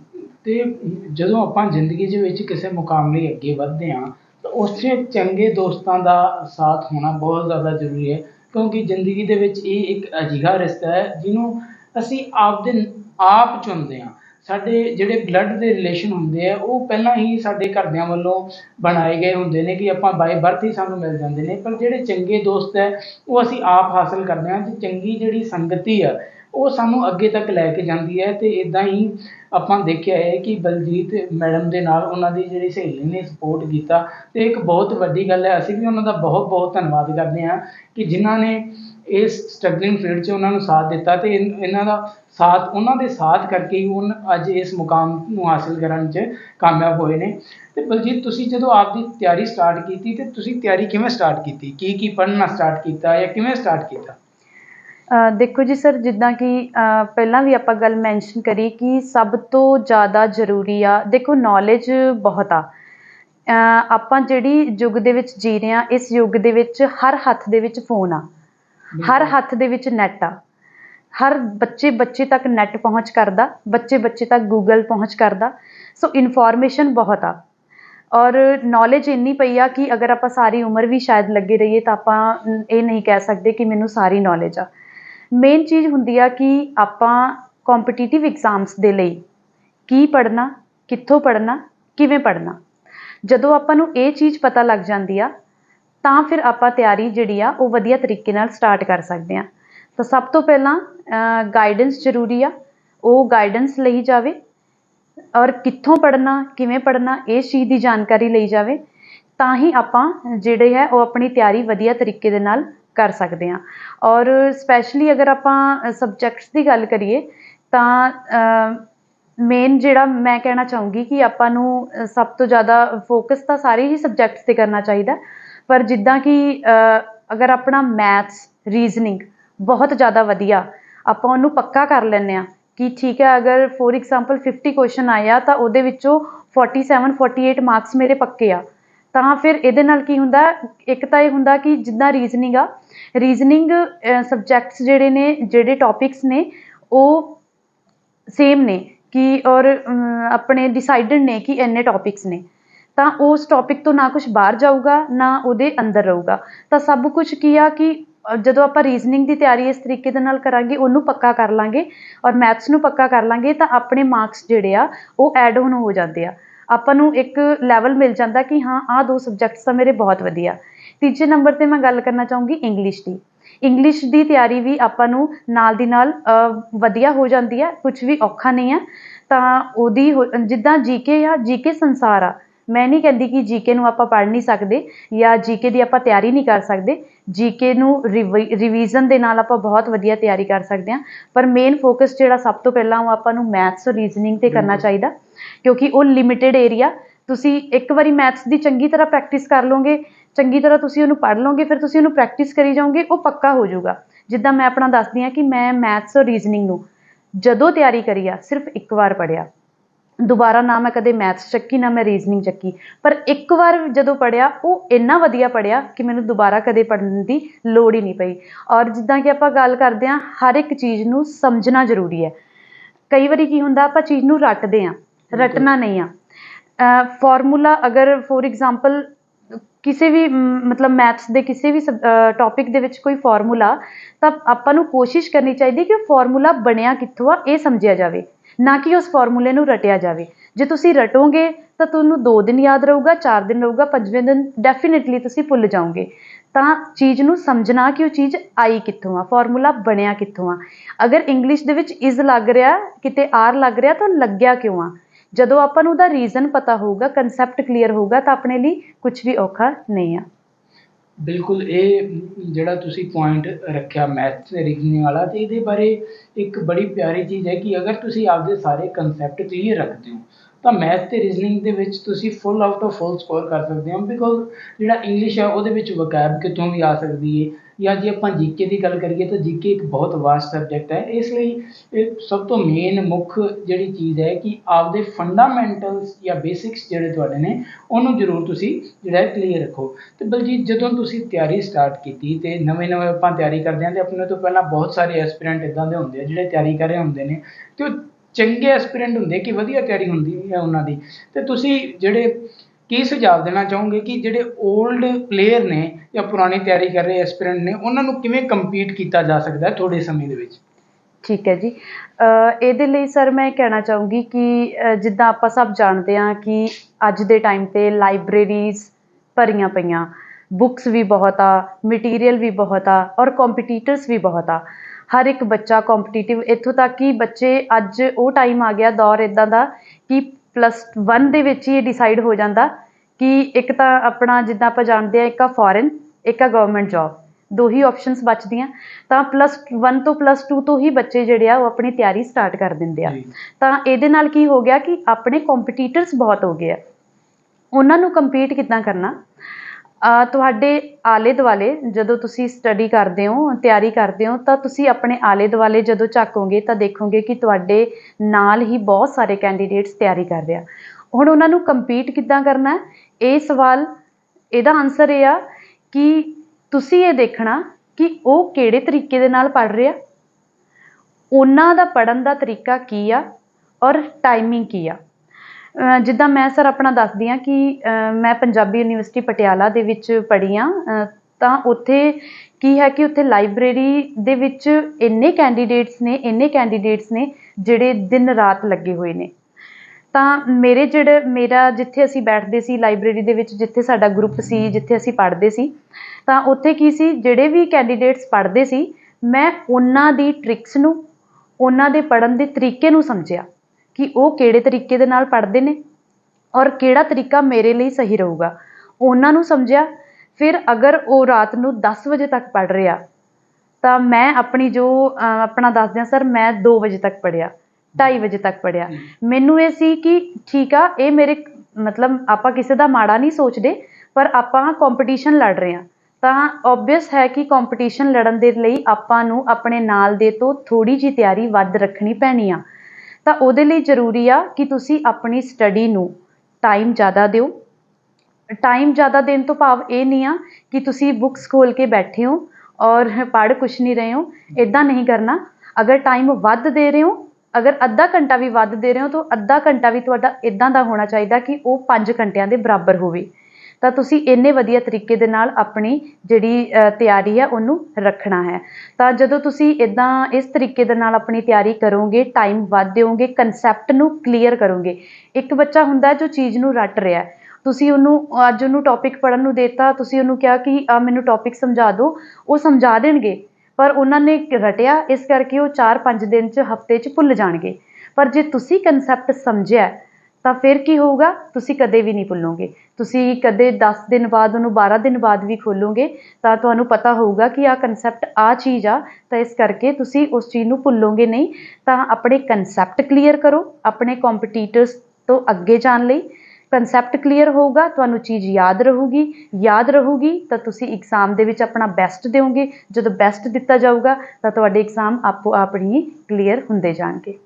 ਤੇ ਜਦੋਂ ਆਪਾਂ ਜ਼ਿੰਦਗੀ ਦੇ ਵਿੱਚ ਕਿਸੇ ਮੁਕਾਮ ਲਈ ਅੱਗੇ ਵਧਦੇ ਹਾਂ ਉਸ 'ਚ ਚੰਗੇ ਦੋਸਤਾਂ ਦਾ ਸਾਥ ਹੋਣਾ ਬਹੁਤ ਜ਼ਿਆਦਾ ਜ਼ਰੂਰੀ ਹੈ, ਕਿਉਂਕਿ ਜ਼ਿੰਦਗੀ ਦੇ ਵਿੱਚ ਇਹ ਇੱਕ ਅਜਿਹਾ ਰਿਸ਼ਤਾ ਹੈ ਜਿਹਨੂੰ ਅਸੀਂ ਆਪਦੇ ਆਪ ਚੁਣਦੇ ਹਾਂ। ਸਾਡੇ ਜਿਹੜੇ ਬਲੱਡ ਦੇ ਰਿਲੇਸ਼ਨ ਹੁੰਦੇ ਆ, ਉਹ ਪਹਿਲਾਂ ਹੀ ਸਾਡੇ ਘਰਦਿਆਂ ਵੱਲੋਂ ਬਣਾਏ ਗਏ ਹੁੰਦੇ ਨੇ ਕਿ ਆਪਾਂ ਬਾਏ ਬਰਥ ਹੀ ਸਾਨੂੰ ਮਿਲ ਜਾਂਦੇ ਨੇ, ਪਰ ਜਿਹੜੇ ਚੰਗੇ ਦੋਸਤ ਹੈ, ਉਹ ਅਸੀਂ ਆਪ ਹਾਸਲ ਕਰਦੇ ਹਾਂ ਤੇ ਚੰਗੀ ਜਿਹੜੀ ਸੰਗਤੀ ਆ ਉਹ ਸਾਨੂੰ ਅੱਗੇ ਤੱਕ ਲੈ ਕੇ ਜਾਂਦੀ ਹੈ ਅਤੇ ਇੱਦਾਂ ਹੀ ਆਪਾਂ ਦੇਖਿਆ ਹੈ ਕਿ ਬਲਜੀਤ ਮੈਡਮ ਦੇ ਨਾਲ ਉਹਨਾਂ ਦੀ ਜਿਹੜੀ ਸਹੇਲੀ ਨੇ ਸਪੋਰਟ ਕੀਤਾ ਅਤੇ ਇੱਕ ਬਹੁਤ ਵੱਡੀ ਗੱਲ ਹੈ, ਅਸੀਂ ਵੀ ਉਹਨਾਂ ਦਾ ਬਹੁਤ ਬਹੁਤ ਧੰਨਵਾਦ ਕਰਦੇ ਹਾਂ ਕਿ ਜਿਨ੍ਹਾਂ ਨੇ ਇਸ ਸਟਰਗਲਿੰਗ ਫੀਲਡ 'ਚ ਉਹਨਾਂ ਨੂੰ ਸਾਥ ਦਿੱਤਾ ਅਤੇ ਇਨ- ਇਹਨਾਂ ਦਾ ਸਾਥ, ਉਹਨਾਂ ਦੇ ਸਾਥ ਕਰਕੇ ਹੀ ਉਹ ਅੱਜ ਇਸ ਮੁਕਾਮ ਨੂੰ ਹਾਸਿਲ ਕਰਨ 'ਚ ਕਾਮਯਾਬ ਹੋਏ ਨੇ। ਅਤੇ ਬਲਜੀਤ, ਤੁਸੀਂ ਜਦੋਂ ਆਪਦੀ ਤਿਆਰੀ ਸਟਾਰਟ ਕੀਤੀ ਤਾਂ ਤੁਸੀਂ ਤਿਆਰੀ ਕਿਵੇਂ ਸਟਾਰਟ ਕੀਤੀ? ਕੀ ਕੀ ਪੜ੍ਹਨਾ ਸਟਾਰਟ ਕੀਤਾ ਜਾਂ ਕਿਵੇਂ ਸਟਾਰਟ ਕੀਤਾ? ਦੇਖੋ ਜੀ ਸਰ ਜਿੱਦਾਂ ਕਿ ਪਹਿਲਾਂ ਵੀ ਆਪਾਂ ਗੱਲ ਮੈਂਸ਼ਨ ਕਰੀ ਕਿ ਸਭ ਤੋਂ ਜ਼ਿਆਦਾ ਜ਼ਰੂਰੀ ਆ ਦੇਖੋ ਨੌਲੇਜ ਬਹੁਤ ਆ। ਆਪਾਂ ਜਿਹੜੀ ਯੁੱਗ ਦੇ ਵਿੱਚ ਜੀ ਰਹੇ ਹਾਂ ਇਸ ਯੁੱਗ ਦੇ ਵਿੱਚ ਹਰ ਹੱਥ ਦੇ ਵਿੱਚ ਫੋਨ ਆ। ਹਰ ਹੱਥ ਦੇ ਵਿੱਚ ਨੈਟ ਆ। ਹਰ ਬੱਚੇ ਬੱਚੇ ਤੱਕ ਨੈਟ ਪਹੁੰਚ ਕਰਦਾ ਬੱਚੇ ਬੱਚੇ ਤੱਕ ਗੂਗਲ ਪਹੁੰਚ ਕਰਦਾ। ਸੋ ਇਨਫੋਰਮੇਸ਼ਨ ਬਹੁਤ ਆ। ਔਰ ਨੌਲੇਜ ਇੰਨੀ ਪਈ ਆ ਕਿ ਅਗਰ ਆਪਾਂ ਸਾਰੀ ਉਮਰ ਵੀ ਸ਼ਾਇਦ ਲੱਗੇ ਰਹੀਏ ਤਾਂ ਆਪਾਂ ਇਹ ਨਹੀਂ ਕਹਿ ਸਕਦੇ ਕਿ ਮੈਨੂੰ ਸਾਰੀ ਨੌਲੇਜ ਆ। ਮੇਨ ਚੀਜ਼ ਹੁੰਦੀ ਆ ਕਿ ਆਪਾਂ ਕੋਂਪੀਟੀਟਿਵ ਇਗਜ਼ਾਮਸ ਦੇ ਲਈ ਕੀ ਪੜ੍ਹਨਾ, ਕਿੱਥੋਂ ਪੜ੍ਹਨਾ, ਕਿਵੇਂ ਪੜ੍ਹਨਾ। ਜਦੋਂ ਆਪਾਂ ਨੂੰ ਇਹ ਚੀਜ਼ ਪਤਾ ਲੱਗ ਜਾਂਦੀ ਆ, ਤਾਂ ਫਿਰ ਆਪਾਂ ਤਿਆਰੀ ਜਿਹੜੀ ਆ, ਉਹ ਵਧੀਆ ਤਰੀਕੇ ਨਾਲ ਸਟਾਰਟ ਕਰ ਸਕਦੇ ਹਾਂ ਤਾਂ ਸਭ ਤੋਂ ਪਹਿਲਾਂ ਗਾਈਡੈਂਸ ਜ਼ਰੂਰੀ ਆ। ਉਹ ਗਾਈਡੈਂਸ ਲਈ ਜਾਵੇ ਔਰ ਕਿੱਥੋਂ ਪੜ੍ਹਨਾ, ਕਿਵੇਂ ਪੜ੍ਹਨਾ ਇਸ ਚੀਜ਼ ਦੀ ਜਾਣਕਾਰੀ ਲਈ ਜਾਵੇ। ਤਾਂ ਹੀ ਆਪਾਂ ਜਿਹੜੇ ਹੈ ਉਹ ਆਪਣੀ ਤਿਆਰੀ ਵਧੀਆ ਤਰੀਕੇ ਦੇ ਨਾਲ ਕਰ ਸਕਦੇ ਹਾਂ। ਔਰ ਸਪੈਸ਼ਲੀ ਅਗਰ ਆਪਾਂ ਸਬਜੈਕਟਸ ਦੀ ਗੱਲ ਕਰੀਏ, ਤਾਂ ਮੇਨ ਜਿਹੜਾ ਮੈਂ ਕਹਿਣਾ ਚਾਹੂੰਗੀ ਕਿ ਆਪਾਂ ਨੂੰ ਸਭ ਤੋਂ ਜ਼ਿਆਦਾ ਫੋਕਸ ਤਾਂ ਸਾਰੇ ਹੀ ਸਬਜੈਕਟਸ ਤੇ ਕਰਨਾ ਚਾਹੀਦਾ। ਪਰ ਜਿੱਦਾਂ ਕਿ ਅਗਰ ਆਪਣਾ ਮੈਥਸ ਰੀਜ਼ਨਿੰਗ ਬਹੁਤ ਜ਼ਿਆਦਾ ਵਧੀਆ, ਆਪਾਂ ਉਹਨੂੰ ਪੱਕਾ ਕਰ ਲੈਂਦੇ ਹਾਂ ਕਿ ਠੀਕ ਹੈ, ਅਗਰ ਫੋਰ ਐਗਜ਼ਾਮਪਲ 50 ਕੁਐਸਚਨ ਆਇਆ ਤਾਂ ਉਹਦੇ ਵਿੱਚੋਂ 47 48 ਮਾਰਕਸ ਮੇਰੇ ਪੱਕੇ ਆ। ਤਾਂ ਫਿਰ ਇਹਦੇ ਨਾਲ ਕੀ ਹੁੰਦਾ? ਇੱਕ ਤਾਂ ਇਹ ਹੁੰਦਾ ਕਿ ਜਿੱਦਾਂ ਰੀਜ਼ਨਿੰਗ ਆ ਰੀਜ਼ਨਿੰਗ ਸਬਜੈਕਟਸ ਜਿਹੜੇ ਨੇ, ਜਿਹੜੇ ਟੋਪਿਕਸ ਨੇ, ਉਹ ਸੇਮ ਨੇ ਕਿ ਔਰ ਆਪਣੇ ਡਿਸਾਈਡਡ ਨੇ ਕਿ ਇੰਨੇ ਟੋਪਿਕਸ ਨੇ। ਤਾਂ ਉਸ ਟੌਪਿਕ ਤੋਂ ਨਾ ਕੁਝ ਬਾਹਰ ਜਾਊਗਾ, ਨਾ ਉਹਦੇ ਅੰਦਰ ਰਹੂਗਾ। ਤਾਂ ਸਭ ਕੁਝ ਕੀ ਆ ਕਿ ਜਦੋਂ ਆਪਾਂ ਰੀਜ਼ਨਿੰਗ ਦੀ ਤਿਆਰੀ ਇਸ ਤਰੀਕੇ ਦੇ ਨਾਲ ਕਰਾਂਗੇ, ਉਹਨੂੰ ਪੱਕਾ ਕਰ ਲਾਂਗੇ ਔਰ ਮੈਥਸ ਨੂੰ ਪੱਕਾ ਕਰ ਲਾਂਗੇ, ਤਾਂ ਆਪਣੇ ਮਾਰਕਸ ਜਿਹੜੇ ਆ, ਉਹ ਐਡ ਹੋਣ ਹੋ ਜਾਂਦੇ ਆ। ਆਪਾਂ ਨੂੰ ਇੱਕ ਲੈਵਲ ਮਿਲ ਜਾਂਦਾ ਕਿ ਹਾਂ ਆਹ ਦੋ ਸਬਜੈਕਟਸ ਤਾਂ ਮੇਰੇ ਬਹੁਤ ਵਧੀਆ। ਤੀਜੇ ਨੰਬਰ ਤੇ ਮੈਂ ਗੱਲ ਕਰਨਾ ਚਾਹੂੰਗੀ ਇੰਗਲਿਸ਼ ਦੀ। ਇੰਗਲਿਸ਼ ਦੀ ਤਿਆਰੀ ਵੀ ਆਪਾਂ ਨੂੰ ਨਾਲ ਦੀ ਨਾਲ ਵਧੀਆ ਹੋ ਜਾਂਦੀ ਹੈ ਕੁਝ ਵੀ ਔਖਾ ਨਹੀਂ ਹੈ। ਤਾਂ ਉਹਦੀ ਜਿੱਦਾਂ ਜੀਕੇ ਆ ਜੀਕੇ ਸੰਸਾਰ ਆ। ਮੈਂ ਨਹੀਂ ਕਹਿੰਦੀ ਕਿ ਜੀਕੇ ਨੂੰ ਆਪਾਂ ਪੜ੍ਹ ਨਹੀਂ ਸਕਦੇ ਜਾਂ ਜੀਕੇ ਦੀ ਆਪਾਂ ਤਿਆਰੀ ਨਹੀਂ ਕਰ ਸਕਦੇ। ਜੀਕੇ ਨੂੰ ਰਿਵੀਜ਼ਨ ਦੇ ਨਾਲ ਆਪਾਂ ਬਹੁਤ ਵਧੀਆ ਤਿਆਰੀ ਕਰ ਸਕਦੇ ਹਾਂ। ਪਰ ਮੇਨ ਫੋਕਸ ਜਿਹੜਾ ਸਭ ਤੋਂ ਪਹਿਲਾਂ ਉਹ ਆਪਾਂ ਨੂੰ ਮੈਥਸ ਰੀਜ਼ਨਿੰਗ ਤੇ ਕਰਨਾ। ਚਾਹੀਦਾ। ਕਿਉਂਕਿ ਉਹ ਲਿਮਿਟਿਡ ਏਰੀਆ ਤੁਸੀਂ ਇੱਕ ਵਾਰੀ ਮੈਥਸ ਦੀ ਚੰਗੀ ਤਰ੍ਹਾਂ ਪ੍ਰੈਕਟਿਸ ਕਰ ਲਓਗੇ, ਚੰਗੀ ਤਰ੍ਹਾਂ ਤੁਸੀਂ ਉਹਨੂੰ ਪੜ੍ਹ ਲਓਗੇ, ਫਿਰ ਤੁਸੀਂ ਉਹਨੂੰ ਪ੍ਰੈਕਟਿਸ ਕਰੀ ਜਾਓਗੇ, ਉਹ ਪੱਕਾ ਹੋ ਜਾਊਗਾ। ਜਿੱਦਾਂ ਮੈਂ ਆਪਣਾ ਦੱਸਦੀ ਹਾਂ ਕਿ ਮੈਂ ਮੈਥਸ ਔਰ ਰੀਜ਼ਨਿੰਗ ਨੂੰ ਜਦੋਂ ਤਿਆਰੀ ਕਰੀ ਆ, ਸਿਰਫ ਇੱਕ ਵਾਰ ਪੜ੍ਹਿਆ। ਦੁਬਾਰਾ ਨਾ ਮੈਂ ਕਦੇ ਮੈਥਸ ਚੱਕੀ, ਨਾ ਮੈਂ ਰੀਜ਼ਨਿੰਗ ਚੱਕੀ। ਪਰ ਇੱਕ ਵਾਰ ਜਦੋਂ ਪੜਿਆ ਉਹ ਇੰਨਾ ਵਧੀਆ ਪੜਿਆ ਕਿ ਮੈਨੂੰ ਦੁਬਾਰਾ ਕਦੇ ਪੜਨ ਦੀ ਲੋੜ ਹੀ ਨਹੀਂ ਪਈ। ਔਰ ਜਿੱਦਾਂ ਕਿ ਆਪਾਂ ਗੱਲ ਕਰਦੇ ਹਾਂ, ਹਰ ਇੱਕ ਚੀਜ਼ ਨੂੰ ਸਮਝਣਾ ਜ਼ਰੂਰੀ ਹੈ। ਕਈ ਵਾਰੀ ਕੀ ਹੁੰਦਾ, ਆਪਾਂ ਚੀਜ਼ ਨੂੰ ਰੱਟਦੇ ਹਾਂ। ਰਟਣਾ ਨਹੀਂ ਆ। ਫਾਰਮੂਲਾ ਅਗਰ ਫੋਰ ਐਗਜ਼ਾਮਪਲ ਕਿਸੇ ਵੀ ਮਤਲਬ ਮੈਥਸ ਦੇ ਕਿਸੇ ਵੀ ਟੌਪਿਕ ਦੇ ਵਿੱਚ ਕੋਈ ਫਾਰਮੂਲਾ ਤਾਂ ਆਪਾਂ ਨੂੰ ਕੋਸ਼ਿਸ਼ ਕਰਨੀ ਚਾਹੀਦੀ ਕਿ ਉਹ ਫਾਰਮੂਲਾ ਬਣਿਆ ਕਿੱਥੋਂ ਆ, ਇਹ ਸਮਝਿਆ ਜਾਵੇ। ਨਾ ਕਿ ਉਸ ਫਾਰਮੂਲੇ ਨੂੰ ਰਟਿਆ ਜਾਵੇ। ਜੇ ਤੁਸੀਂ ਰਟੋਗੇ, ਤਾਂ ਤੁਹਾਨੂੰ 2 ਦਿਨ ਯਾਦ ਰਹੂਗਾ 4 ਦਿਨ ਰਹੂਗਾ, ਪੰਜਵੇਂ ਦਿਨ ਡੈਫੀਨਿਟਲੀ ਤੁਸੀਂ ਭੁੱਲ ਜਾਓਗੇ। ਤਾਂ ਚੀਜ਼ ਨੂੰ ਸਮਝਣਾ ਕਿ ਉਹ ਚੀਜ਼ ਆਈ ਕਿੱਥੋਂ ਆ ਫਾਰਮੂਲਾ ਬਣਿਆ ਕਿੱਥੋਂ ਆ। ਅਗਰ ਇੰਗਲਿਸ਼ ਦੇ ਵਿੱਚ ਇਜ਼ ਲੱਗ ਰਿਹਾ, ਕਿਤੇ ਆਰ ਲੱਗ ਰਿਹਾ, ਤਾਂ ਲੱਗਿਆ ਕਿਉਂ ਆ? ਜਦੋਂ ਆਪਾਂ ਨੂੰ ਉਹਦਾ ਰੀਜ਼ਨ ਪਤਾ ਹੋਊਗਾ ਕਨਸੈਪਟ ਕਲੀਅਰ ਹੋਊਗਾ, ਤਾਂ ਆਪਣੇ ਲਈ ਕੁਝ ਵੀ ਔਖਾ ਨਹੀਂ ਆ। ਬਿਲਕੁਲ, ਇਹ ਜਿਹੜਾ ਤੁਸੀਂ ਪੁਆਇੰਟ ਰੱਖਿਆ ਮੈਥ ਤੇ ਰੀਜ਼ਨਿੰਗ ਵਾਲਾ, ਤੇ ਇਹਦੇ ਬਾਰੇ ਇੱਕ ਬੜੀ ਪਿਆਰੀ ਚੀਜ਼ ਹੈ ਕਿ ਅਗਰ ਤੁਸੀਂ ਆਪਦੇ ਸਾਰੇ ਕਨਸੈਪਟ ਕਲੀਅਰ ਰੱਖਦੇ ਹੋ, ਤਾਂ ਮੈਥ ਤੇ ਰੀਜ਼ਨਿੰਗ ਦੇ ਵਿੱਚ ਤੁਸੀਂ full out of full score ਕਰ ਸਕਦੇ ਹੋ ਬਿਕੋਜ਼ ਜਿਹੜਾ ਇੰਗਲਿਸ਼ ਹੈ ਉਹਦੇ ਵਿੱਚ ਵਕੈਬ ਕਿਤੋਂ ਵੀ ਆ ਸਕਦੀ ਹੈ ਜਾਂ ਜੇ ਆਪਾਂ ਜੀਕੇ ਦੀ ਗੱਲ ਕਰੀਏ ਤਾਂ ਜੀਕੇ ਇੱਕ ਬਹੁਤ ਵਾਸਟ ਸਬਜੈਕਟ ਹੈ। ਇਸ ਲਈ ਇਹ ਸਭ ਤੋਂ ਮੇਨ ਮੁੱਖ ਜਿਹੜੀ ਚੀਜ਼ ਹੈ ਕਿ ਆਪਦੇ ਫੰਡਾਮੈਂਟਲਸ ਜਾਂ ਬੇਸਿਕਸ ਜਿਹੜੇ ਤੁਹਾਡੇ ਨੇ, ਉਹਨੂੰ ਜ਼ਰੂਰ ਤੁਸੀਂ ਜਿਹੜਾ ਕਲੀਅਰ ਰੱਖੋ। ਤੇ ਬਲਜੀਤ, ਜਦੋਂ ਤੁਸੀਂ ਤਿਆਰੀ ਸਟਾਰਟ ਕੀਤੀ ਤੇ ਨਵੇਂ ਨਵੇਂ ਆਪਾਂ ਤਿਆਰੀ ਕਰਦੇ ਹਾਂ ਤੇ ਆਪਣੇ ਤੋਂ ਪਹਿਲਾਂ ਬਹੁਤ ਸਾਰੇ ਐਸਪੀਰੈਂਟ ਇਦਾਂ ਦੇ ਹੁੰਦੇ ਆ ਜਿਹੜੇ ਤਿਆਰੀ ਕਰ ਰਹੇ ਹੁੰਦੇ ਨੇ ਤੇ ਉਹ ਚੰਗੇ ਐਸਪੀਰੈਂਟ ਹੁੰਦੇ ਕਿ ਵਧੀਆ ਤਿਆਰੀ ਹੁੰਦੀ ਹੈ ਉਹਨਾਂ ਦੀ। ਤੇ ਤੁਸੀਂ ਜਿਹੜੇ ਕੀ ਸੁਝਾਅ ਦੇਣਾ ਚਾਹੋਗੇ ਕਿ ਜਿਹੜੇ 올ਡ ਪਲੇਅਰ ਨੇ ਜਾਂ ਪੁਰਾਣੀ ਤਿਆਰੀ ਕਰ ਰਹੇ ਐਸਪੀਰੈਂਟ ਨੇ, ਉਹਨਾਂ ਨੂੰ ਕਿਵੇਂ ਕੰਪੀਟ ਕੀਤਾ ਜਾ ਸਕਦਾ ਹੈ ਥੋੜੇ ਸਮੇਂ ਦੇ ਵਿੱਚ? ਠੀਕ ਹੈ ਜੀ। ਇਹਦੇ ਲਈ ਸਰ ਮੈਂ ਕਹਿਣਾ ਚਾਹੂੰਗੀ ਕਿ ਜਿੱਦਾਂ ਆਪਾਂ ਸਭ ਜਾਣਦੇ ਹਾਂ ਕਿ ਅੱਜ ਦੇ ਟਾਈਮ ਤੇ ਲਾਇਬ੍ਰੇਰੀਜ਼ ਭਰੀਆਂ ਪਈਆਂ ਬੁੱਕਸ ਵੀ ਬਹੁਤ ਆ ਮਟੀਰੀਅਲ ਵੀ ਬਹੁਤ ਆ ਔਰ ਕੰਪੀਟੀਟਰਸ ਵੀ ਬਹੁਤ ਆ। ਹਰ ਇੱਕ ਬੱਚਾ ਕੰਪੀਟੀਟਿਵ ਇੱਥੋਂ ਤੱਕ ਕਿ ਬੱਚੇ ਅੱਜ ਉਹ ਟਾਈਮ ਆ ਗਿਆ ਦੌਰ ਇਦਾਂ ਦਾ ਕਿ ਪਲੱਸ 1 ਦੇ ਵਿੱਚ ਹੀ ਇਹ ਡਿਸਾਈਡ ਹੋ ਜਾਂਦਾ ਕਿ ਇੱਕ ਤਾਂ ਆਪਣਾ ਜਿੱਦਾਂ ਆਪਾਂ ਜਾਣਦੇ ਆ ਇੱਕ ਆ ਫੋਰਨ ਇੱਕ ਆ ਗਵਰਨਮੈਂਟ ਜੌਬ ਦੋ ਹੀ ਆਪਸ਼ਨਸ ਬਚਦੀਆਂ। ਤਾਂ ਪਲੱਸ 1 ਤੋਂ ਪਲੱਸ 2 ਤੋਂ ਹੀ ਬੱਚੇ ਜਿਹੜੇ ਆ ਉਹ ਆਪਣੀ ਤਿਆਰੀ ਸਟਾਰਟ ਕਰ ਦਿੰਦੇ ਆ। ਤਾਂ ਇਹਦੇ ਨਾਲ ਕੀ ਹੋ ਗਿਆ ਕਿ ਆਪਣੇ ਕੰਪੀਟੀਟਰਸ ਬਹੁਤ ਹੋ ਗਏ ਆ। ਉਹਨਾਂ ਨੂੰ ਕੰਪੀਟ ਕਿੱਦਾਂ ਕਰਨਾ? ਤੁਹਾਡੇ ਆਲੇ ਦੁਆਲੇ ਜਦੋਂ ਤੁਸੀਂ ਸਟੱਡੀ ਕਰਦੇ ਹੋ, ਤਿਆਰੀ ਕਰਦੇ ਹੋ, ਤਾਂ ਤੁਸੀਂ ਆਪਣੇ ਆਲੇ ਦੁਆਲੇ ਜਦੋਂ ਝਾਕੋਗੇ ਤਾਂ ਦੇਖੋਗੇ ਕਿ ਤੁਹਾਡੇ ਨਾਲ ਹੀ ਬਹੁਤ ਸਾਰੇ ਕੈਂਡੀਡੇਟਸ ਤਿਆਰੀ ਕਰ ਰਿਹਾ। ਹੁਣ ਉਹਨਾਂ ਨੂੰ ਕੰਪੀਟ ਕਿੱਦਾਂ ਕਰਨਾ? ਇਹ ਸਵਾਲ, ਇਹਦਾ ਆਨਸਰ ਇਹ ਆ ਕਿ ਤੁਸੀਂ ਇਹ ਦੇਖਣਾ ਕਿ ਉਹ ਕਿਹੜੇ ਤਰੀਕੇ ਦੇ ਨਾਲ ਪੜ੍ਹ ਰਿਹਾ? ਉਹਨਾਂ ਦਾ ਪੜ੍ਹਨ ਦਾ ਤਰੀਕਾ ਕੀ ਆ? ਔਰ ਟਾਈਮਿੰਗ ਕੀ ਆ? ਜਿੱਦਾਂ ਮੈਂ ਸਰ ਆਪਣਾ ਦੱਸਦੀ ਹਾਂ ਕਿ ਮੈਂ ਪੰਜਾਬੀ ਯੂਨੀਵਰਸਿਟੀ ਪਟਿਆਲਾ ਦੇ ਵਿੱਚ ਪੜ੍ਹੀ ਹਾਂ ਤਾਂ ਉੱਥੇ ਕੀ ਹੈ ਕਿ ਉੱਥੇ ਲਾਇਬ੍ਰੇਰੀ ਦੇ ਵਿੱਚ ਇੰਨੇ ਕੈਂਡੀਡੇਟਸ ਨੇ, ਇੰਨੇ ਕੈਂਡੀਡੇਟਸ ਨੇ ਜਿਹੜੇ ਦਿਨ ਰਾਤ ਲੱਗੇ ਹੋਏ ਨੇ। ਤਾਂ ਮੇਰੇ ਜਿਹੜੇ, ਮੇਰਾ ਜਿੱਥੇ ਅਸੀਂ ਬੈਠਦੇ ਸੀ ਲਾਇਬ੍ਰੇਰੀ ਦੇ ਵਿੱਚ, ਜਿੱਥੇ ਸਾਡਾ ਗਰੁੱਪ ਸੀ, ਜਿੱਥੇ ਅਸੀਂ ਪੜ੍ਹਦੇ ਸੀ, ਤਾਂ ਉੱਥੇ ਕੀ ਸੀ, ਜਿਹੜੇ ਵੀ ਕੈਂਡੀਡੇਟਸ ਪੜ੍ਹਦੇ ਸੀ, ਮੈਂ ਉਹਨਾਂ ਦੀ ਟ੍ਰਿਕਸ ਨੂੰ, ਉਹਨਾਂ ਦੇ ਪੜ੍ਹਨ ਦੇ ਤਰੀਕੇ ਨੂੰ ਸਮਝਿਆ। ਕਿ ਉਹ ਕਿਹੜੇ ਤਰੀਕੇ ਦੇ ਨਾਲ ਪੜ੍ਹਦੇ ਨੇ ਔਰ ਕਿਹੜਾ ਤਰੀਕਾ ਮੇਰੇ ਲਈ ਸਹੀ ਰਹੇਗਾ। ਉਹਨਾਂ ਨੂੰ ਸਮਝਿਆ, ਫਿਰ ਅਗਰ ਉਹ ਰਾਤ ਨੂੰ ਦਸ ਵਜੇ ਤੱਕ ਪੜ੍ਹ ਰਿਹਾ, ਤਾਂ ਮੈਂ ਆਪਣੀ ਜੋ ਆਪਣਾ ਦੱਸਦਿਆਂ ਸਰ, ਮੈਂ ਦੋ ਵਜੇ ਤੱਕ ਪੜ੍ਹਿਆ, ਢਾਈ ਵਜੇ ਤੱਕ ਪੜ੍ਹਿਆ। ਮੈਨੂੰ ਇਹ ਸੀ ਕਿ ਠੀਕ ਆ, ਇਹ ਮੇਰੇ ਮਤਲਬ ਆਪਾਂ ਕਿਸੇ ਦਾ ਮਾੜਾ ਨਹੀਂ ਸੋਚਦੇ, ਪਰ ਆਪਾਂ ਕੰਪੀਟੀਸ਼ਨ ਲੜ ਰਹੇ ਹਾਂ। ਤਾਂ ਓਬਵੀਅਸ ਹੈ ਕਿ ਕੰਪੀਟੀਸ਼ਨ ਲੜਨ ਦੇ ਲਈ ਆਪਾਂ ਨੂੰ ਆਪਣੇ ਨਾਲ ਦੇ ਤੋਂ ਥੋੜੀ ਜੀ ਤਿਆਰੀ ਵੱਧ ਰੱਖਣੀ ਪੈਣੀ ਆ। ਤਾਂ ਉਹਦੇ ਲਈ ਜ਼ਰੂਰੀ ਆ ਕਿ ਤੁਸੀਂ ਆਪਣੀ ਸਟੱਡੀ ਨੂੰ ਟਾਈਮ ਜ਼ਿਆਦਾ ਦਿਓ। ਟਾਈਮ ਜ਼ਿਆਦਾ ਦੇਣ ਤੋਂ ਭਾਵ ਇਹ ਨਹੀਂ ਆ ਕਿ ਤੁਸੀਂ ਬੁੱਕਸ ਖੋਲ੍ਹ ਕੇ ਬੈਠੇ ਹੋ ਔਰ ਪੜ੍ਹ ਕੁਛ ਨਹੀਂ ਰਹੇ ਹੋ। ਇੱਦਾਂ ਨਹੀਂ ਕਰਨਾ। ਅਗਰ ਟਾਈਮ ਵੱਧ ਦੇ ਰਹੇ ਹੋ, ਅਗਰ ਅੱਧਾ ਘੰਟਾ ਵੀ ਵੱਧ ਦੇ ਰਹੇ ਹੋ, ਤਾਂ ਅੱਧਾ ਘੰਟਾ ਵੀ ਤੁਹਾਡਾ ਇੱਦਾਂ ਦਾ ਹੋਣਾ ਚਾਹੀਦਾ ਕਿ ਉਹ ਪੰਜ ਘੰਟਿਆਂ ਦੇ ਬਰਾਬਰ ਹੋਵੇ। ਤਾਂ ਤੁਸੀਂ ਇੰਨੇ ਵਧੀਆ ਤਰੀਕੇ ਦੇ ਨਾਲ ਆਪਣੀ ਜਿਹੜੀ ਤਿਆਰੀ ਹੈ, ਉਹਨੂੰ ਰੱਖਣਾ ਹੈ। ਤਾਂ ਜਦੋਂ ਤੁਸੀਂ ਇੱਦਾਂ ਇਸ ਤਰੀਕੇ ਦੇ ਨਾਲ ਆਪਣੀ ਤਿਆਰੀ ਕਰੋਗੇ ਟਾਈਮ ਵੱਧ ਦਿਓਗੇ ਕੰਸੈਪਟ ਨੂੰ ਕਲੀਅਰ ਕਰੋਗੇ, ਇੱਕ ਬੱਚਾ ਹੁੰਦਾ ਜੋ ਚੀਜ਼ ਨੂੰ ਰੱਟ ਰਿਹਾ ਤੁਸੀਂ ਉਹਨੂੰ, ਅੱਜ ਉਹਨੂੰ ਟੋਪਿਕ ਪੜ੍ਹਨ ਨੂੰ ਦੇਤਾ, ਤੁਸੀਂ ਉਹਨੂੰ ਕਿਹਾ ਕਿ, ਆ, ਮੈਨੂੰ ਟੋਪਿਕ ਸਮਝਾ ਦਿਓ ਉਹ ਸਮਝਾ ਦੇਣਗੇ, ਪਰ ਉਹਨਾਂ ਨੇ ਰਟਿਆ, ਇਸ ਕਰਕੇ ਉਹ 4-5 ਦਿਨ 'ਚ ਹਫ਼ਤੇ 'ਚ ਭੁੱਲ ਜਾਣਗੇ। ਪਰ ਜੇ ਤੁਸੀਂ ਕਨਸੈਪਟ ਸਮਝਿਆ ਤਾਂ ਫਿਰ ਕੀ ਹੋਊਗਾ? ਤੁਸੀਂ ਕਦੇ ਵੀ ਨਹੀਂ ਭੁੱਲੋਗੇ। ਤੁਸੀਂ ਕਦੇ 10 ਦਿਨ ਬਾਅਦ ਉਹਨੂੰ 12 ਦਿਨ ਬਾਅਦ ਵੀ ਖੋਲੋਗੇ, ਤਾਂ ਤੁਹਾਨੂੰ ਪਤਾ ਹੋਊਗਾ ਕਿ ਆਹ ਕਨਸੈਪਟ ਆਹ ਚੀਜ਼ ਆ, ਤਾਂ ਇਸ ਕਰਕੇ ਤੁਸੀਂ ਉਸ ਚੀਜ਼ ਨੂੰ ਭੁੱਲੋਗੇ ਨਹੀਂ। ਤਾਂ ਆਪਣੇ ਕਨਸੈਪਟ ਕਲੀਅਰ ਕਰੋ, ਆਪਣੇ ਕੰਪੀਟੀਟਰਸ ਤੋਂ ਅੱਗੇ ਜਾਣ ਲਈ। ਕਨਸੈਪਟ ਕਲੀਅਰ ਹੋਊਗਾ, ਤੁਹਾਨੂੰ ਚੀਜ਼ ਯਾਦ ਰਹੂਗੀ। ਯਾਦ ਰਹੂਗੀ, ਤਾਂ ਤੁਸੀਂ ਐਗਜ਼ਾਮ ਦੇ ਵਿੱਚ ਆਪਣਾ ਬੈਸਟ ਦਿਓਗੇ। ਜਦੋਂ ਬੈਸਟ ਦਿੱਤਾ ਜਾਊਗਾ, ਤਾਂ ਤੁਹਾਡੇ ਐਗਜ਼ਾਮ ਆਪੋ ਆਪ ਹੀ ਕਲੀਅਰ ਹੁੰਦੇ ਜਾਣਗੇ।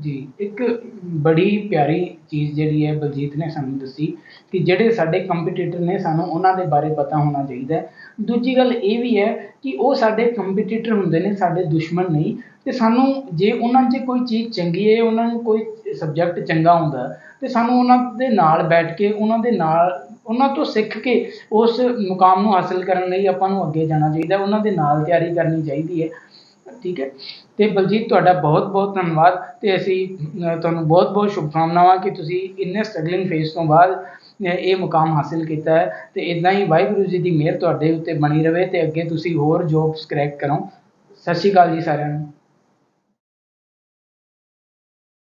ਜੀ, ਇੱਕ ਬੜੀ ਪਿਆਰੀ ਚੀਜ਼ ਜਿਹੜੀ ਹੈ ਬਲਜੀਤ ਨੇ ਸਾਨੂੰ ਦੱਸੀ ਕਿ ਜਿਹੜੇ ਸਾਡੇ ਕੰਪੀਟੀਟਰ ਨੇ ਸਾਨੂੰ ਉਹਨਾਂ ਦੇ ਬਾਰੇ ਪਤਾ ਹੋਣਾ ਚਾਹੀਦਾ ਹੈ। ਦੂਜੀ ਗੱਲ ਇਹ ਵੀ ਹੈ ਕਿ ਉਹ ਸਾਡੇ ਕੰਪੀਟੀਟਰ ਹੁੰਦੇ ਨੇ, ਸਾਡੇ ਦੁਸ਼ਮਣ ਨਹੀਂ ਅਤੇ ਸਾਨੂੰ ਜੇ ਉਹਨਾਂ 'ਚ ਕੋਈ ਚੀਜ਼ ਚੰਗੀ ਹੈ, ਉਹਨਾਂ ਨੂੰ ਕੋਈ ਸਬਜੈਕਟ ਚੰਗਾ ਹੁੰਦਾ ਤਾਂ ਸਾਨੂੰ ਉਹਨਾਂ ਦੇ ਨਾਲ ਬੈਠ ਕੇ, ਉਹਨਾਂ ਦੇ ਨਾਲ, ਉਹਨਾਂ ਤੋਂ ਸਿੱਖ ਕੇ ਉਸ ਮੁਕਾਮ ਨੂੰ ਹਾਸਲ ਕਰਨ ਲਈ ਆਪਾਂ ਨੂੰ ਅੱਗੇ ਜਾਣਾ ਚਾਹੀਦਾ ਉਹਨਾਂ ਦੇ ਨਾਲ ਤਿਆਰੀ ਕਰਨੀ ਚਾਹੀਦੀ ਹੈ। ਠੀਕ ਹੈ? ਤੇ ਬਲਜੀਤ, ਤੁਹਾਡਾ ਬਹੁਤ ਬਹੁਤ ਧੰਨਵਾਦ ਤੇ ਅਸੀਂ ਤੁਹਾਨੂੰ ਬਹੁਤ ਬਹੁਤ ਸ਼ੁਭਕਾਮਨਾਵਾਂ ਕਿ ਤੁਸੀਂ ਇੰਨੇ ਸਟਰਗਲਿੰਗ ਫੇਸ ਤੋਂ ਬਾਅਦ ਇਹ ਮੁਕਾਮ ਹਾਸਿਲ ਕੀਤਾ ਹੈ ਤੇ ਇਦਾਂ ਹੀ ਵਾਹਿਗੁਰੂ ਜੀ ਦੀ ਮਿਹਰ ਤੁਹਾਡੇ ਉੱਤੇ ਬਣੀ ਰਵੇ ਤੇ ਅੱਗੇ ਤੁਸੀਂ ਹੋਰ ਜੋਬਸ ਕਰੈਕ ਕਰੋ। ਸਤਿ ਸ਼੍ਰੀ ਅਕਾਲ ਜੀ ਸਾਰਿਆਂ ਨੂੰ।